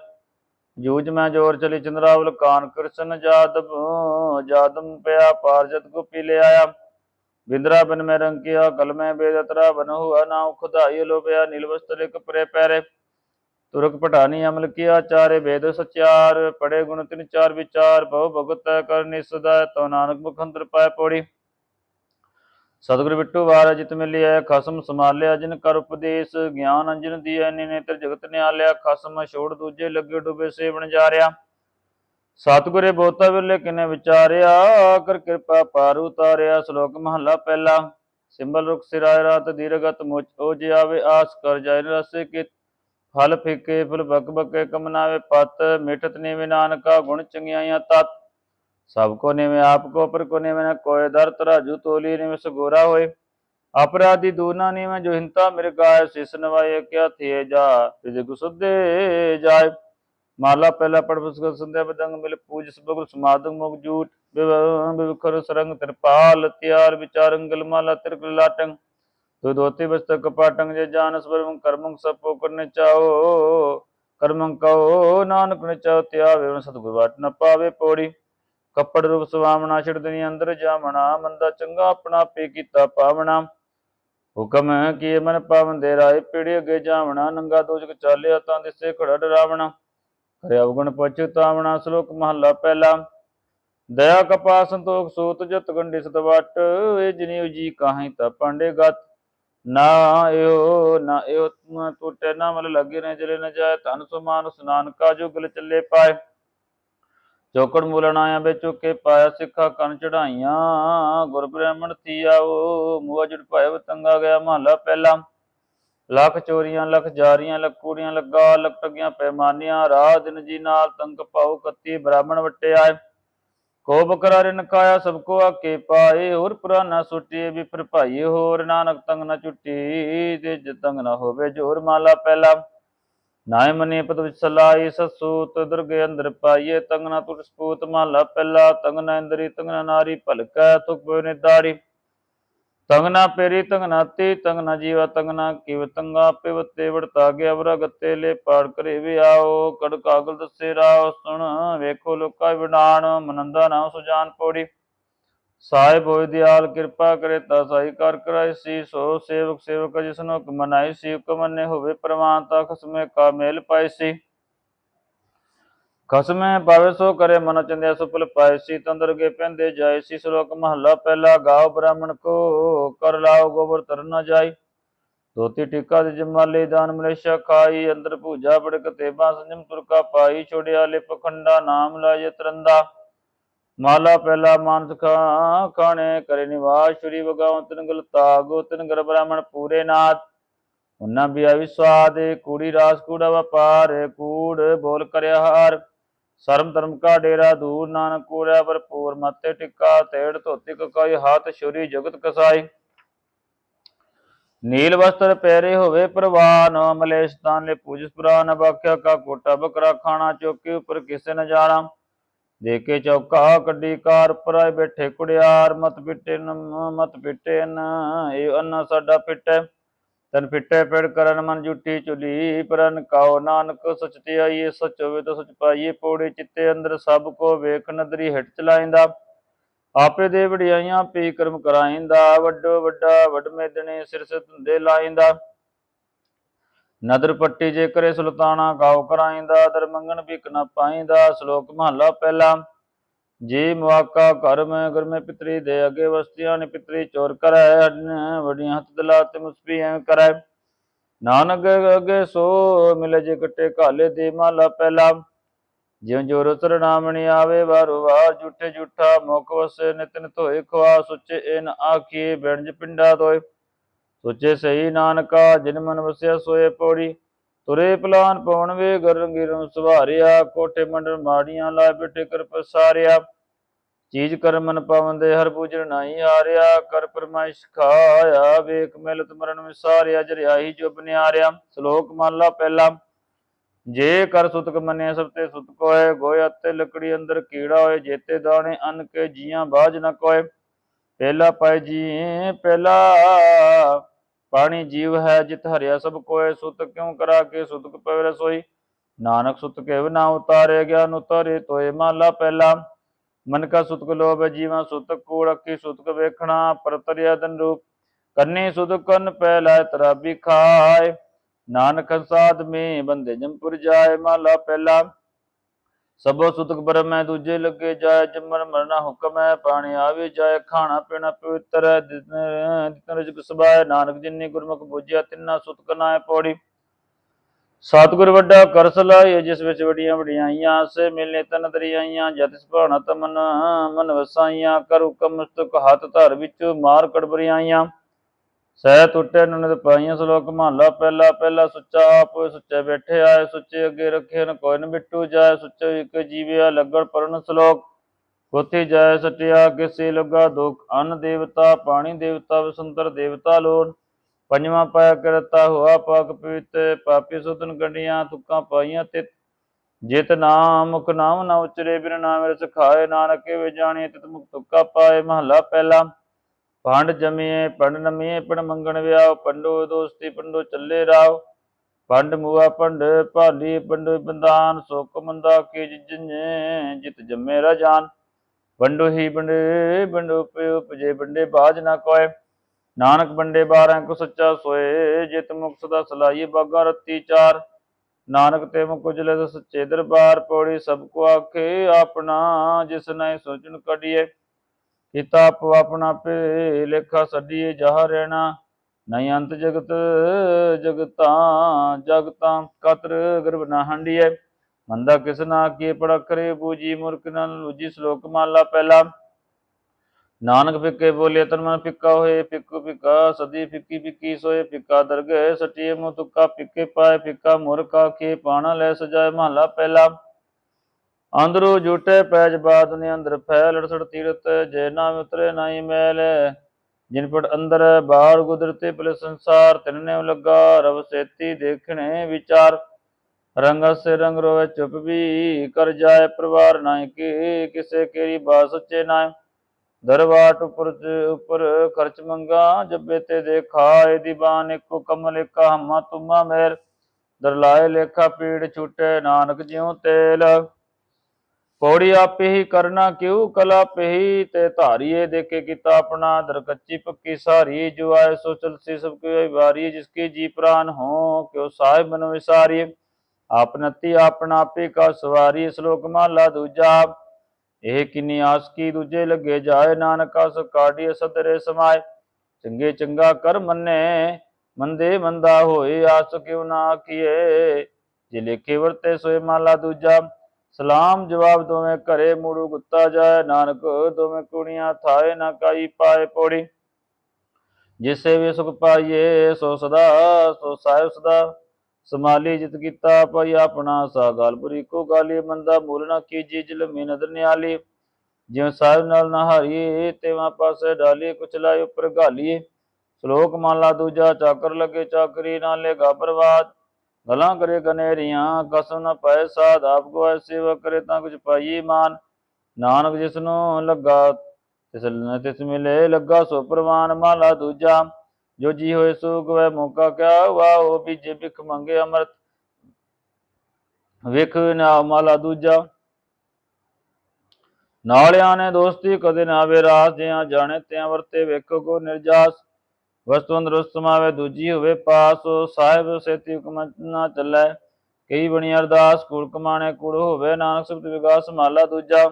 ਜੂਜ ਮੈਂ ਜੋਰ ਚਲੀ ਚੰਦਰਾਵਲ, ਕਾਨ ਕ੍ਰਿਸ਼ਨ ਜਾਦਬ ਜਾਦਮ ਪਿਆ ਪਾਰ ਕੋ ਪੀ ਲੈ ਆਇਆ। ਬਿੰਦਰਾ ਬਨ ਮੈਂ ਰੰਕਿਆ ਕਲ ਮੈਂ ਬੇਦਤਰਾ ਬਨ ਹੁਆ ਨਾਉ ਖੁਦਾਈ ਲੋਭਿਆ, ਨੀਲ ਵਸਤਰ ਇਕ ਪਰੇ ਪੈਰੇ। ਤੁਰਕ ਪਟਾਨੀ ਅਮਲ ਕੀਆ, ਚਾਰੇ ਵੇਦ ਸਚਿਆਰ, ਪੜੇ ਗੁਣ ਤਿਨ ਚਾਰ ਵਿਚਾਰ, ਬਹੁ ਭਗਤ ਕਰਨੀ ਸਦਾ ਤੋ ਨਾਨਕ ਮੁਖੰਦਰ ਪਾਏ ਪੋੜੀ। ਸਤਿਗੁਰ ਬਿੱਟੂ ਵਾਰ ਜਿਤ ਮਿਲਿਆ ਖਸਮ ਸਮਾਲਿਆ ਜਿਨ ਕਰ ਉਪਦੇਸ਼, ਗਿਆਨ ਅੰਜਨ ਦੀਐ ਨਿਨੇਤਰ ਜਗਤ ਨਿਆਲਿਆ ਖਸਮ ਛੋੜ ਦੂਜੇ ਲੱਗੇ ਡੁਬੇ ਸੇਵਣ ਜਾ ਰਿਆ ਸਤਿਗੁਰੇ ਬਹੁਤਾ ਵੇਲੇ ਕਿਨੇ ਵਿਚਾਰਿਆ ਕਰ ਕਿਰਪਾ ਪਾਰ ਉਤਾਰਿਆ ਸ਼ਲੋਕ ਮਹਲਾ ਪਹਿਲਾ। ਸਿੰਬਲ ਰੁਖ ਸਿਰਾਇ ਰਾਤ ਦੀਰਗਤ ਮੁਚ ਹੋ ਜਿਆਵੇ, ਆਸ ਕਰ ਜਾਇ ਰਸੇ ਕਿ ਫਲ ਫਿੱਕੇ, ਫੁਲ ਬਕ ਬਕੇ, ਕਮਨਾਵੇ ਪਤ, ਮਿਟਤ ਨੀਵੇਂ ਨਾਨਕਾ, ਗੁਣ ਚੰਗਿਆਈਆਂ ਤਤ। ਸਭ ਕੋ ਨਿਵੇਂ ਆਪ ਕੋ ਪਰ ਕੋ ਨਿਵੇਂ ਨ ਕੋਇ ਦਰ ਤਰਾਜੂ ਤੋਲੀ ਨਿਵੇਂ ਸਗੋਰਾ ਹੋਏ ਅਪਰਾਧੀ ਦੂਨਾ ਨਿਵੇਂ ਜੋ ਹਿੰਤਾ ਮਿਰ ਗਾਇ ਸਿਸ ਨਵਾਏ ਕਿਆ ਥੀਏ ਜਾ ਤਿਜ ਗੁਸਦੇ ਜਾਏ ਮਾਲਾ ਪਹਿਲਾ ਪੜ ਪੁਸਕ ਸੰਧਿਆ ਬਦੰਗ ਮਿਲ ਪੂਜ ਸਬਗੁਰ ਸਮਾਦੰ ਮੁਗ ਜੂਟ ਬਿਵਖਰ ਸਰੰਗ ਤਿਰਪਾਲ ਤਿਆਰ ਵਿਚਾਰੰਗਲ ਮਾਲਾ ਤਿਰਕਲ ਲਾਟੰ ਤੋ ਦੋਤੀ ਬਸਤਕ ਪਾਟੰਗ ਜੇ ਜਾਨ ਸਵਰਮ ਕਰਮੰ ਸਪੋ ਕਰਨੇ ਚਾਓ ਕਰਮੰ ਕਉ ਨਾਨਕ ਨੇ ਚਾਉ ਤਿਆਵੇ ਸਤਿਗੁਰ ਵਾਟ ਨ ਪਾਵੇ ਪੋੜੀ ਕੱਪੜ ਰੂਪ ਸੁਆਮਣਾ ਛਿੜਦਨੀ ਅੰਦਰ ਜਾਵਣਾ ਮੰਦਾ ਚੰਗਾ ਆਪਣਾ ਆਪੇ ਕੀਤਾ ਪਾਵਣਾ। ਹੁਕਮ ਕੀਏ ਮਨ ਪਾਵਨ ਦੇ ਰਾਏ ਪੀੜੀ ਅੱਗੇ ਜਾਵਣਾ, ਨੰਗਾ ਦੋਜਕ ਚਾਲਿਆ ਤਾਂ ਦਿਸੇ ਖੜਾ ਡਰਾਵਣਾ। ਕਰਿਆ ਉਗਣ ਪਛਤਾਵਣਾ ਸ਼ਲੋਕ ਮਹਲਾ ਪਹਿਲਾ। ਦਇਆ ਕਪਾ ਸੰਤੋਖ ਸੂਤ ਜਤ ਗੰਡਿ ਸਤ ਏ ਜਨੀਉ ਜੀ ਕਾਹੀ ਤਾ ਪਾਂਡੇ ਗਤ। ਨਾ ਏਓ ਨਾ ਏਓ ਤੁਮ ਟੁੱਟੇ ਨਾ ਮਲ ਲੱਗੇ ਨੇ ਚਲੇ ਨ ਜਾਏ ਧਨ ਸੁਮਾਨ ਸਨਾਨ ਕਾ ਜੋ ਗਲ ਚੱਲੇ ਪਾਏ। ਚੌਕੜ ਮੂਲਣ ਆਇਆ ਵੇ ਚੁੱਕੇ ਪਾਇਆ ਸਿੱਖਾ ਕਨ ਚੜਾਈਆਂ ਗੁਰ ਬ੍ਰਾਹਮਣ ਥੀਆਓ ਮੂਆ ਜੁੜ ਭਾਇ ਵਤੰਗਾ ਗਿਆ ਮਹਲਾ ਪਹਿਲਾ। ਲੱਖ ਚੋਰੀਆਂ, ਲੱਖ ਜਾਰੀਆਂ, ਲੱਖ ਕੂੜੀਆਂ ਲੱਗਾ, ਲੱਖ ਟਗੀਆਂ ਪੈਮਾਨੀਆਂ ਰਾਹ ਦਿਨ ਜੀ ਨਾਲ ਤੰਗ ਪਾਉ ਕੱਤੀ ਬ੍ਰਾਹਮਣ ਵਟੇ ਆਏ ਕੋ ਨਕਾਇਆ ਰਿਨ ਕਾਇਆ ਸਭ ਕੋ ਆਕੇ ਪਾਏ। ਹੋਰ ਪੁਰਾਨਾ ਵੀ ਫਿਰ ਭਾਈ ਹੋਰ ਨਾਨਕ ਤੰਗ ਨਾ ਚੁੱਟੀ, ਤੇ ਜਤੰਗ ਨਾ ਹੋਵੇ। ਜੋਰ ਮਾਲਾ ਪਹਿਲਾ। ਨਾਇ ਮਨੇ ਪਦ ਵਿੱਚ ਸਲਾਈ ਸਸੂਤ ਦੁਰਗੇ ਅੰਦਰ ਪਾਈਏ ਤੰਗ ਨਾ ਸਪੂਤ ਮਾਲਾ ਪਹਿਲਾ ਤੰਗ ਇੰਦਰੀ ਤੰਗ ਨਾਰੀ ਭਲਕੈ, ਤੁਕ ਬੋ ਨਿਦਾੜੀ ਤੰਗ ਪੇਰੀ, ਤੰਗਨਾ ਤੀ ਤੰਗਨਾ ਜੀਵਾ, ਤੰਗਨਾ ਕਿਵ ਤੰਗਾ ਪਿਵਤੇ ਵੜਤਾ ਗਿਆ ਵਰਾ ਗੱਤੇ ਲੈ ਪਾੜ ਕਰੇ ਵੀ ਆਓ ਕੜ ਕਾਗਲ ਦੱਸੇ ਰਾਓ, ਸੁਣ ਵੇਖੋ ਲੋਕਾ ਵਿਡਾਣ, ਮਨੰਦਾ ਨਾ ਸੁਜਾਨ ਪੋੜੀ। ਸਾਹਿਬ ਹੋਇ ਦਿਆਲ, ਕਿਰਪਾ ਕਰੇ ਤਾ ਸਾਈ ਕਰ ਕਰਾਈ ਸੀ। ਸੋ ਸੇਵਕ ਸੇਵਕ ਜਿਸਨੋ ਮਨਾਈ ਸੀ, ਹੁਕਮ ਹੋਵੇ ਪ੍ਰਮਾਨ ਤਾ ਖਸਮੇ ਕਾ ਮੇਲ ਪਾਈ ਸੀ। ਖਸਮੇ ਪਾਵੇ ਸੋ ਕਰੇ ਮਨ ਚੰਦਿਆ ਸੁਪਲ ਪਾਏ ਸੀ। ਤੰਦਰਗੇ ਪੈਂਦੇ ਜਾਏ ਸੀ। ਸ਼ਲੋਕ ਮਹੱਲਾ ਪਹਿਲਾ, ਗਾਓ ਬ੍ਰਾਹਮਣ ਕੋ ਕਰ ਲਾਓ ਗੋਬਰ ਤਰ ਨਾ ਜਾਈ। ਧੋਤੀ ਟਿੱਕਾ ਦੇ ਜਮਾਲੇ, ਦਾਨ ਮਲੇਸ਼ਾ ਖਾਈ। ਅੰਦਰ ਭੂਜਾ ਬੜਕ, ਤੇਬਾ, ਸੰਜਮ, ਤੁਰਕਾ ਪਾਈ। ਛੋੜਿਆ ਲੈ ਪਖੰਡਾ ਨਾਮ ਲਾਏ ਤਰੰਦਾ। ਮਾਲਾ ਪਹਿਲਾ ਮਾਨਸ ਖਾ ਖਾਣੇ ਕਰੇ ਨਿਵਾਸ, ਸ਼੍ਰੀ ਵਗਾਉ ਤਨ ਗਲ ਤਾਗੋ ਤਨ ਗਰ ਬ੍ਰਾਹਮਣ ਪੂਰੇ ਨਾਥ। ਉਹਨਾਂ ਵੀ ਆਵੀ ਕੂੜੀ ਰਾਸ, ਕੂੜਾ ਵਪਾਰ ਕੂੜ ਬੋਲ ਕਰਿਆ ਹਾਰ। ਸਰਮ ਧਰਮ ਕਾ ਡੇਰਾ ਦੂਰ, ਨਾਨਕ ਕੋਰਿਆ ਭਰਪੂਰ, ਮੱਤੇ ਟਿੱਕਾ, ਤੇੜ ਧੋਤੀ ਕਕਾਈ ਹੱਥ, ਛੁਰੀ ਜਗਤ ਕਸਾਈ। ਨੀਲ ਵਸਤਰ ਪਹਿਰੇ ਹੋਵੇ ਪ੍ਰਵਾਨ ਮਲੇਸ਼ ਤਾਨ ਲੈ ਪੂਜਸ ਪੁਰਾਨ ਬਾਖਿਆ ਕਾ ਕੋਟਾ ਬਕਰਾ ਖਾਣਾ, ਚੌਕੀ ਉੱਪਰ ਕਿਸੇ ਨ ਜਾਣਾ। ਦੇ ਕੇ ਚੌਕਾ ਕੱਢੀ ਕਾਰ ਪਰਾਏ ਬੈਠੇ ਕੁੜਿਆਰ, ਮਤ ਪਿੱਟੇ ਨ, ਮਤ ਪਿੱਟੇ ਨ, ਇਹ ਅੰਨਾ ਸਾਡਾ ਪਿੱਟੇ। ਤਨ ਫਿੱਟੇ ਪੇੜ ਕਰਨ ਮਨ ਜੁਟੀ ਚੁਲੀ ਪਰਨ ਕਾਉ ਨਾਨਕ ਸਚ ਤੇ ਆਈਏ, ਸਚ ਹੋਵੇ ਤਾਂ ਸਚ ਪਾਈਏ। ਪੋੜੇ ਚਿੱਤੇ ਅੰਦਰ ਸਭ ਕੋ ਵੇਖ ਨਦਰੀ ਹਿਟ ਚਲਾਇੰਦਾ। ਆਪੇ ਦੇ ਵਡਿਆਈਆਂ ਪੀ ਕਰਮ ਕਰਾਇੰਦਾ, ਵੱਡੋ ਵੱਡਾ ਵਡਮੇ ਦਿਨੇ ਸਿਰ ਸੇ ਧੁੰਦੇ ਲਾਇੰਦਾ। ਨਦਰ ਪੱਟੀ ਜੇ ਕਰੇ ਸੁਲਤਾਨਾ ਗਾਉ ਕਰਾਇੰਦਾ ਦਰ ਮੰਗਣ ਭਿਕ ਨਾ ਪਾਇੰਦਾ ਸ਼ਲੋਕ ਮਹਲਾ ਪਹਿਲਾ। ਜੀ ਮੁਆਕਾ ਘਰ ਮੈਂ ਪਿਤਰੀ ਦੇ ਅੱਗੇ ਵਸਤੀਆਂ ਨੇ ਪਿਤਰੀ, ਚੋਰ ਕਰੈ ਹੱਡਨ ਵਡੀਆਂ ਹੱਥ ਦਲਾ ਤੇ ਮੁਸਪੀ ਐ ਕਰੈ। ਨਾਨਕ ਅੱਗੇ ਸੋ ਮਿਲੇ ਜੇ ਕਟੇ ਕਾਲੇ ਦੇ ਮਾਲਾ ਪਹਿਲਾ। ਜਿਉ ਜੋਰ ਸਰਨਾਮਣੀ ਆਵੇ, ਵਾਰੋ ਵਾਰ ਝੂਠੇ ਝੂਠਾ ਮੁਖ ਵਸੇ ਨਿਤਨ ਧੋਏ, ਖਵਾ ਸੁੱਚੇ ਇਹ ਨ ਆਖੀਏ ਬੈਣਜ ਪਿੰਡਾ ਤੋਏ ਸੁੱਚੇ ਸਹੀ ਨਾਨਕਾ, ਜਿਨ ਮਨ ਵਸਿਆ ਸੋਏ ਪੌੜੀ। ਤੁਰੇ ਪਲਾਨ ਪਵਨ ਵੇ ਗਰੰਗਿਰਮ ਸਵਾਰਿਆ। ਕੋਠੇ ਮੰਡਲ ਮਾੜੀਆਂ ਲਾਇ ਬਿਟੇ ਕਰ ਪਸਾਰਿਆ। ਚੀਜ ਕਰ ਮਨ ਹਰ ਪੂਜਨ ਨਹੀਂ ਹਾਰਿਆ ਕਰ ਪਰਮਾਇਸ਼ ਖਾਇਆ ਵੇਖ ਮਿਲਤ ਮਰਨ ਵਿਸਾਰਿਆ। ਜਰਿਆਹੀ ਜੋ ਬਨਿਆਰਿਆ। ਸ਼ਲੋਕ ਮਹਲਾ ਪਹਿਲਾ। ਜੇ ਕਰ ਸੁਤਕ ਮੰਨਿਆ ਸਭ ਤੇ ਸੁਤ ਕੋਏ। ਗੋਇ ਅਤੇ ਲੱਕੜੀ ਅੰਦਰ ਕੀੜਾ ਹੋਏ। ਜੇਤੇ ਦਾਣੇ ਅੰਨ ਕੇ ਜੀਆਂ ਬਾਜ ਨ ਕੋਏ। ਪਹਿਲਾ ਪਾਇ ਜੀ, ਪਹਿਲਾ ਪਾਣੀ ਜੀਵ ਹੈ, ਜਿਤ ਹਰਿਆ ਸਭ ਕੋਏ, ਸੁਤ ਕਿਉ ਕਰਾ ਕੇ ਸੁਤਕ ਪਵੇ ਰਸੋਈ? ਨਾਨਕ ਸੁਤ ਕੇ ਨਾ ਉਤਾਰੇ, ਗਿਆਨ ਉਤਾਰੇ, ਤੋਏ ਮਾਲਾ ਪਹਿਲਾ। ਮਨ ਕਾ ਸੁਤਕ ਲੋਭ ਜੀਵਾ ਸੁਤਕ ਕੂੜ ਅੱਖੀ ਸੁਤਕ ਵੇਖਣਾ, ਪਰਤਰਿਆ ਦਨ ਰੂਪ ਕੰਨੇ ਸੁਤਕ ਕੰਨ ਪਹਿਲਾ, ਤਰਾਬੀ ਖਾਏ। ਨਾਨਕ ਸਾਧ ਮੇ ਬੰਦੇ ਜੰਪੁਰ ਜਾਏ, ਮਾਲਾ ਪਹਿਲਾ। ਸਭੋ ਸੁਤਕ ਬਰਮੈ ਦੂਜੇ ਲੱਗੇ ਜਾਇ ਜਮਨ ਮਰਨਾ ਹੁਕਮ ਹੈ, ਪਾਣੀ ਆਵੇ ਜਾਏ, ਖਾਣਾ ਪੀਣਾ ਪਵਿੱਤਰ ਹੈ ਦਿਤਨ ਰਜਕ ਸਬਾਏ ਨਾਨਕ ਜਿਨੀ ਗੁਰਮੁਖ ਬੁਝਿਆ, ਤਿੰਨਾ ਸੁਤਕ ਨਾਏ ਪੌੜੀ। ਸਤਿਗੁਰ ਵੱਡਾ ਕਰਸਲਾ ਜਿਸ ਵਿੱਚ ਵੱਡੀਆਂ ਵਡਿਆਈਆਂ ਸੇ ਮਿਲਨੇ ਤਨ ਦਰਿਆਈਆਂ ਜਤ ਸੁਭਾਣਾ ਤਮਨ ਮਨ ਵਸਾਈਆਂ, ਕਰ ਹੁਕਮ ਮਸਤਕ ਹੱਥ ਧਰ ਵਿੱਚ ਮਾਰ ਕੜਬਰਿਆਈਆਂ ਸਹਿ ਟੁੱਟੇ ਨਨਦ ਪਾਈਆਂ ਸ਼ਲੋਕ ਮਹਲਾ, ਪਹਿਲਾ ਪਹਿਲਾ ਸੁੱਚਾ ਆਪ ਸੁੱਚੇ ਬੈਠੇ ਆਏ ਸੁੱਚੇ ਅੱਗੇ ਰੱਖੇ ਨ ਕੋਈ ਨ ਮਿਟੂ ਜਾਏ ਸੁੱਚੇ ਇੱਕ ਜੀਵਿਆ ਲੱਗਣ ਪਰਨ ਸ਼ਲੋਕ। ਕੋਥੀ ਜਾਏ ਸਟਿਆ ਕਿਸੇ ਲਗਾ ਦੁਖ, ਅਨ ਦੇਵਤਾ, ਪਾਣੀ ਦੇਵਤਾ, ਵਸੰਤਰ ਦੇਵਤਾ ਲੋਨ। ਪੰਜਵਾਂ ਪਾਇਆ ਕਰਤਾ ਹੋਆ ਪਾਕ ਪਵਿੱਤ ਪਾਪੀ ਸੁਤਨ ਗੰਡੀਆਂ ਤੁਕਾਂ ਪਾਈਆਂ ਤਿਤ। ਜਿਤ ਨਾਮ, ਮੁਖ ਨਾਮ ਨਾ ਉਚਰੇ, ਬਿਨ ਨਾਮ ਰਸ ਖਾਏ, ਨਾਨਕ ਵੇ ਜਾਣੇ ਤਿਤ ਮੁਖ ਤੁਕਾ ਪਾਏ। ਮਹਲਾ ਪਹਿਲਾ। ਪੰਡ ਜਮੀਏ ਪੰਡ ਨਮੀਏ ਪੰਡ ਮੰਗਣ ਵਿਆਹ, ਪੰਡੋ ਦੋਸਤੀ, ਪੰਡੋ ਚੱਲੇ ਰਾਵ ਪੰਡ ਮੂਆ, ਪੰਡ ਭਾਲੀ, ਪੰਡੋ ਬੰਦਾਨ ਸੁਖ ਮੰਦਾ ਕੀ ਜਿਜਨੇ ਜਿਤ ਜੰਮੇ ਰਜਾਨ ਵੰਡੋ ਹੀ ਬੰਡੇ ਬੰਡੋ ਪਿਓ ਪਜੇ ਬੰਡੇ ਬਾਜ ਨਾ ਕੋਏ। ਨਾਨਕ ਬੰਡੇ ਬਾਰਾਂ ਕੋ ਸੱਚਾ ਸੋਏ, ਜਿਤ ਮੁਖ ਦਾ ਸਲਾਈ ਬਾਗਾ ਰਤੀ ਚਾਰ। ਨਾਨਕ ਤੇ ਮੁਖ ਉਜਲੇ ਸੱਚੇ ਦਰਬਾਰ ਪੌੜੀ, ਸਭ ਕੋ ਆਖੇ ਆਪਣਾ, ਜਿਸ ਨੇ ਸੋਚਣ ਕਢੀਏ ਕੀਤਾ ਆਪੋ ਆਪਣਾ ਪੇ ਲੇਖਾ ਛੱਡੀਏ ਜਹ ਰਹਿਣਾ। ਨਹੀਂ ਅੰਤ ਜਗਤ, ਜਗਤਾਂ ਜਗਤਾਂ ਕਤਰ ਗਰਭ ਨਾ ਹੰਡੀਏ ਮੰਦਾ ਕਿਸ ਨਾ ਕੀ ਪੜਖਰੇ ਬੂਜੀ ਮੁਰਖ ਨਾਲ ਲੂਜੀ ਸ਼ਲੋਕ ਮਾਲਾ ਪਹਿਲਾ। ਨਾਨਕ ਫਿੱਕੇ ਬੋਲੇ ਤਨ ਮਨ ਫਿੱਕਾ ਹੋਏ, ਫਿੱਕੂ ਫਿੱਕਾ ਸਦੀ ਫਿੱਕੀ ਫਿੱਕੀ ਸੋਏ। ਫਿੱਕਾ ਦਰਗਹਿ ਸਟੀਏ ਮੂ ਤੁਕਾ, ਫਿੱਕੇ ਪਾਏ ਫਿੱਕਾ ਮੁਰਕਾ ਕੇ ਪਾਣਾ ਲੈ ਸਜਾਏ ਮਹਲਾ ਪਹਿਲਾ। ਅੰਦਰੋਂ ਜੁਟੇ ਪੈਜ ਬਾਦ ਨੇ ਅੰਦਰ ਫੈਲ ਲੜਸੜ ਤੀਰਤ ਜੇ ਨਾ ਉਤਰੇ ਨਾਹੀ ਮੈਲ। ਜਿਨ ਪੜ ਅੰਦਰ ਬਾਹਰ ਗੁਦਰਤੇ ਭਲੇ ਸੰਸਾਰ, ਤਿੰਨੇ ਲੱਗਾ, ਰਵ ਸੇਤੀ ਦੇਖਣੇ ਵਿਚਾਰ। ਰੰਗ ਸੇ ਰੰਗ ਰੋਵੇ ਚੁੱਪ ਵੀ, ਕਰ ਜਾਏ ਪਰਿਵਾਰ ਨਾਹੀ ਕੀ, ਕਿਸੇ ਕੇਰੀ ਬਾਤ ਸੱਚੇ ਨਾ ਦਰਵਾਟ ਉੱਪਰ ਉੱਪਰ ਖਰਚ ਮੰਗਾ, ਜੱਬੇ ਤੇ ਦੇਖਾਏ ਦੀਵਾਨ ਇੱਕੋ ਕਮਲ ਇੱਕਾ ਹਮਾ ਤੁਮਾ ਮੇਰ ਦਰਲਾਏ ਲੇਖਾ ਪੀੜ ਛੁਟੇ, ਨਾਨਕ ਜਿਉ ਤੇਲ। ਪੌੜੀ ਆਪੇ ਹੀ ਕਰਨਾ ਕਿਉ? ਕਲਾ ਪਹੀ ਤੇ ਧਾਰੀਏ ਦੇਖੇ ਕੀਤਾ ਆਪਣਾ ਦਰ ਕੱਚੀ ਪੱਕੀ ਸਾਰੀ ਜੋ ਆਏ ਸੋ ਚਲਸੀ ਸਭ ਕੀ ਵਾਰੀ। ਜਿਸਕੇ ਜੀ ਪ੍ਰਾਨ ਹੋ, ਕਿਉ ਸਾਹਿਬ ਬਨ ਵਿਸਾਰੀ ਆਪਨਤੀ ਆਪਣਾ ਆਪੇ ਕਾ ਸਵਾਰੀ। ਸ਼ਲੋਕ ਮਹਲਾ ਦੂਜਾ। ਇਹ ਕਿੰਨੀ ਆਸ ਕੀ ਦੂਜੇ ਲੱਗੇ ਜਾਏ। ਨਾਨਕਾ ਸੋ ਕਾਢੀ ਸਦਰੇ ਸਮਾਏ। ਚੰਗੇ ਚੰਗਾ ਕਰ ਮੰਨੇ, ਮੰਦੇ ਮੰਦਾ ਹੋਏ। ਆਸ ਕਿਉ ਨਾ ਕੀਏ ਜੇ ਲੇਖੇ ਵਰਤੇ ਸੋਏ ਮਾਲਾ ਦੂਜਾ। ਸਲਾਮ ਜਵਾਬ ਦੋਵੇਂ ਘਰੇ ਮੂੜੂ ਗੁੱਤਾ ਜਾਏ, ਨਾਨਕ ਦੋਵੇਂ ਕੁੜੀਆਂ ਥਾਏ ਨਾ ਕਾਈ ਪਾਏ ਪੋੜੀ। ਜਿਸੇ ਵੀ ਸੁਖ ਪਾਈਏ, ਸੋ ਸਦਾ, ਸੋ ਸਾਹਿਬ ਸਦਾ। ਸਮਾਲੀ ਜਿਤ ਕੀਤਾ ਪਈ ਆਪਣਾ ਸਾ ਗਾਲਪੁਰੀ ਕੋ ਗਾਲੀ, ਮੰਦਾ ਮੂਲ ਨਾ ਕੀਜੀ ਜਲਮੀ ਨਦਰ ਨਿਆਲੀ। ਜਿਉ ਸਾਹਿਬ ਨਾਲ ਨਾ ਹਾਰੀਏ ਤੇਵਾ ਪਾਸੇ ਡਾਲੀ ਕੁਚਲਾਏ ਉੱਪਰ ਘਾਲੀਏ। ਸ਼ਲੋਕ ਮਾਲਾ ਦੂਜਾ, ਚਾਕਰ ਲੱਗੇ ਚਾਕਰੀ, ਨਾਲੇ ਲੇਗਾ ਬਰਬਾਦ ਗਲਾਂ ਕਰੇ ਗਨੇਰੀਆਂ ਕਸਮ ਨ ਪਏ ਸਾਧ ਆਪ ਕੋ ਸੇਵਾ ਕਰੇ ਤਾਂ ਕੁਝ ਪਾਈਏ ਮਾਨ। ਨਾਨਕ ਜਿਸ ਨੂੰ ਲੱਗਾ, ਤਿਸ ਤਿਸ ਮਿਲੇ ਲੱਗਾ ਸੋ ਪ੍ਰਵਾਨ ਮਾਲਾ ਦੂਜਾ। ਜੋ ਜੀ ਹੋਏ ਸੋ ਗਵੈ ਮੌਕਾ ਕਿਆ ਵਾ ਉਹ ਬੀਜੇ ਬਿਖ ਮੰਗੇ ਅਮਰਤ। ਵੇਖ ਨਾ ਮਾਲਾ ਦੂਜਾ। ਨਾਲਿਆਂ ਨੇ ਦੋਸਤੀ ਕਦੇ ਨਾ ਆਵੇ ਰਾਸ ਜਿਆਂ ਜਾਣੇ ਤਿਆਂ ਵਰਤੇ ਵੇਖੋ ਕੋ ਨਿਰਜਾਸ। ਵਸਤੂ ਅੰਦਰੁਸਤ ਸਮਾਵੇ, ਦੂਜੀ ਹੋਵੇ ਪਾਸ ਸਾਹਿਬ ਸੇਤੀ ਹੁਕਮ ਨਾ ਚੱਲੈ। ਕਈ ਬਣੀ ਅਰਦਾਸ ਕੂੜ ਕਮਾਣੇ, ਕੂੜ ਹੋਵੇ, ਨਾਨਕ ਸਬਦ ਵਿਗਾਸ ਮਾਲਾ ਦੂਜਾ।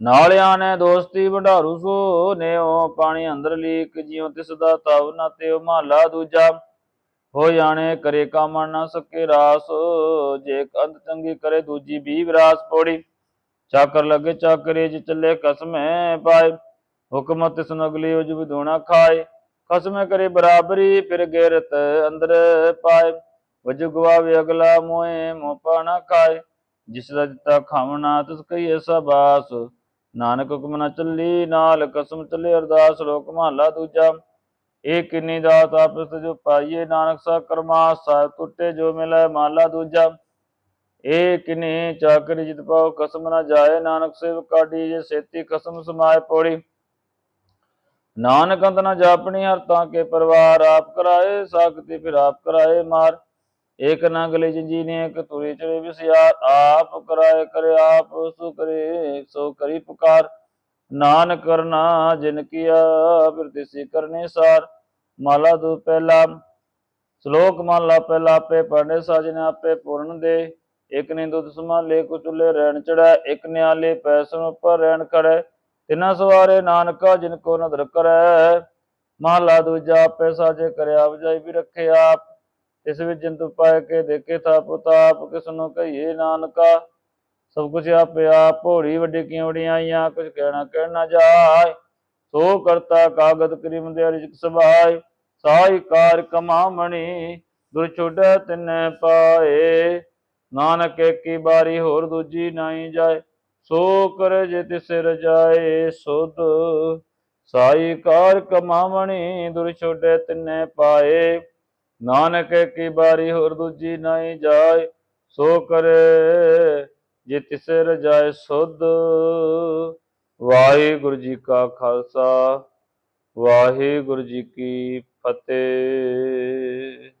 ਨਾਲਿਆਂ ਨੇ ਦੋਸਤੀ ਵਢਾਰੂ ਸੋ ਨੇਓ, ਪਾਣੀ ਅੰਦਰ ਲੀਕ, ਜਿਉ ਤਿਸ ਦਾ ਤਵ ਨਾ ਤੇ ਮਹਲਾ ਦੂਜਾ। ਹੋ ਜਾਣੇ ਕਰੇ ਕਾਮਣ ਨਾ ਸਕੇ ਰਾਸ, ਜੇ ਕੰਧ ਚੰਗੀ ਕਰੇ ਦੂਜੀ ਵੀ ਵਿਰਾਸ ਪੋੜੀ। ਚਾਕਰ ਲੱਗੇ ਚਾਕਰੇ ਚ ਚੱਲੇ ਕਸਮੇ ਪਾਏ। ਹੁਕਮ ਤਿਸ ਨਗਲੀ ਉਜ ਵਿਧੂਣਾ ਖਾਏ ਕਸਮੇ ਕਰੇ ਬਰਾਬਰੀ, ਫਿਰ ਗੈਰਤ ਅੰਦਰ ਪਾਏ। ਵਜ ਗਵਾਵੇ ਅਗਲਾ ਮੋਏ ਮੋਪਾ ਨਾ ਖਾਏ। ਜਿਸ ਦਾ ਦਿੱਤਾ ਖਾਵਣਾ, ਤਿਸ ਕਹੀਏ ਸਬਾਸ। ਨਾਨਕ ਹੁਕਮ ਨਾ ਚੱਲੀ, ਨਾਲ ਕਸਮ ਚੱਲੇ ਅਰਦਾਸ, ਲੋਕ ਮਹਲਾ ਦੂਜਾ। ਇਹ ਕਿੰਨੀ ਦਾਤ ਆਪਸ ਜੋ ਪਾਈਏ, ਨਾਨਕ ਸਾ ਕਰਮਾ ਸਾਹਿਬ ਟੁੱਟੇ ਜੋ ਮਿਲੈ ਮਾਲਾ ਦੂਜਾ। ਇਹ ਕਿਨੇ ਚਾਕਰ ਜਿਤ ਪਾਓ ਕਸਮ ਨਾ ਜਾਏ, ਨਾਨਕ ਸੇਵ ਕਾਢੀ ਜੇ ਸੇਤੀ ਕਸਮ ਸਮਾਏ ਪੋੜੀ। ਨਾਨਕ ਅੰਤ ਨਾ ਜਾਪਣੀ ਹਰ ਤਾਂ ਕੇ ਪਰਵਾਰ, ਆਪ ਕਰਾਏ ਸਾਖਤੀ ਫਿਰ ਆਪ ਕਰਾਏ ਮਾਰ। ਏਕ ਨਾ ਗਲੇ ਜੀ ਨੇ ਇੱਕ ਤੁਰੇ ਚੜੇ ਵਿਸਿਆਰ। ਆਪ ਕਰਾਏ ਕਰੇ ਆਪ, ਸੋ ਕਰੇ, ਸੋ ਕਰੀ ਪੁਕਾਰ। ਨਾਨਕ ਕਰਨਾ ਜਿਨ ਕੀਆ, ਫਿਰ ਤਿਸੀ ਕਰਨੇ ਸਾਰ। ਮਾਲਾ ਦੂ ਪਹਿਲਾ, ਸ਼ਲੋਕ ਮਾਲਾ ਪਹਿਲਾ ਆਪੇ ਪੜਨੇ ਸਾਜਨੇ ਆਪੇ ਪੂਰਨ ਦੇ। ਇਕ ਨੇ ਦੁੱਧ ਸਮਾਲੇ ਕੁਚੁਲੇ ਰਹਿਣ ਚੜੈ ਇਕ ਨਿਆਲੇ ਪੈਸਨ ਉੱਪਰ ਰਹਿਣ ਖੜੇ ਤਿਨਾ ਸਵਾਰੇ ਨਾਨਕਾ ਜਿਨ ਕੋ ਨਦਰ ਕਰੈ ਮਹਲਾ ਦੂਜਾ ਆਪੇ ਸਾਜੇ ਕਰਿਆ ਵਜਾਈ ਵੀ ਰੱਖੇ ਆਪ ਇਸ ਵਿੱਚ ਜੰਤੂ ਪਾਏ ਕੇ ਦੇਖੇ ਥਾ ਪੁਤਾਪ ਕਿਸ ਨੂੰ ਕਹੀਏ ਨਾਨਕਾ, ਸਭ ਕੁਝ ਆਪੇ ਆਪ ਭੋੜੀ ਵੱਡੀ ਕਿਉੜੀਆਂ ਆਈਆਂ ਕੁਝ ਕਹਿਣਾ ਕਹਿਣਾ ਜਾਏ, ਸੋ ਕਰਤਾ ਕਾਗਦ ਕਰੀਮ ਦੇ ਰਿਜਕ ਸਭਾਏ ਸਾਈ ਕਾਰ ਕਮਾਮਣੀ, ਦੁਰ ਛੁਟੈ ਤਿਨੈ ਪਾਏ, ਨਾਨਕ ਕੀ ਬਾਰੀ ਹੋਰ ਦੂਜੀ ਨਾਹੀ ਜਾਏ ਸੋ ਕਰ ਜੇ ਤਿਸ ਰਜਾਏ ਸੁਧ, ਸਾਈ ਕਾਰ ਕਮਾਮਣੀ ਦੁਰ ਛੁਟੈ ਤਿਨੈ ਪਾਏ। ਨਾਨਕ ਕੀ ਬਾਰੀ ਹੋਰ ਦੂਜੀ ਨਾਹੀ ਜਾਏ, ਸੋ ਕਰੇ ਜੇ ਤਿਸ ਰਜਾਏ ਸੁਧ। ਵਾਹਿਗੁਰੂ ਜੀ ਕਾ ਖਾਲਸਾ, ਵਾਹਿਗੁਰੂ ਜੀ ਕੀ ਫਤਿਹ।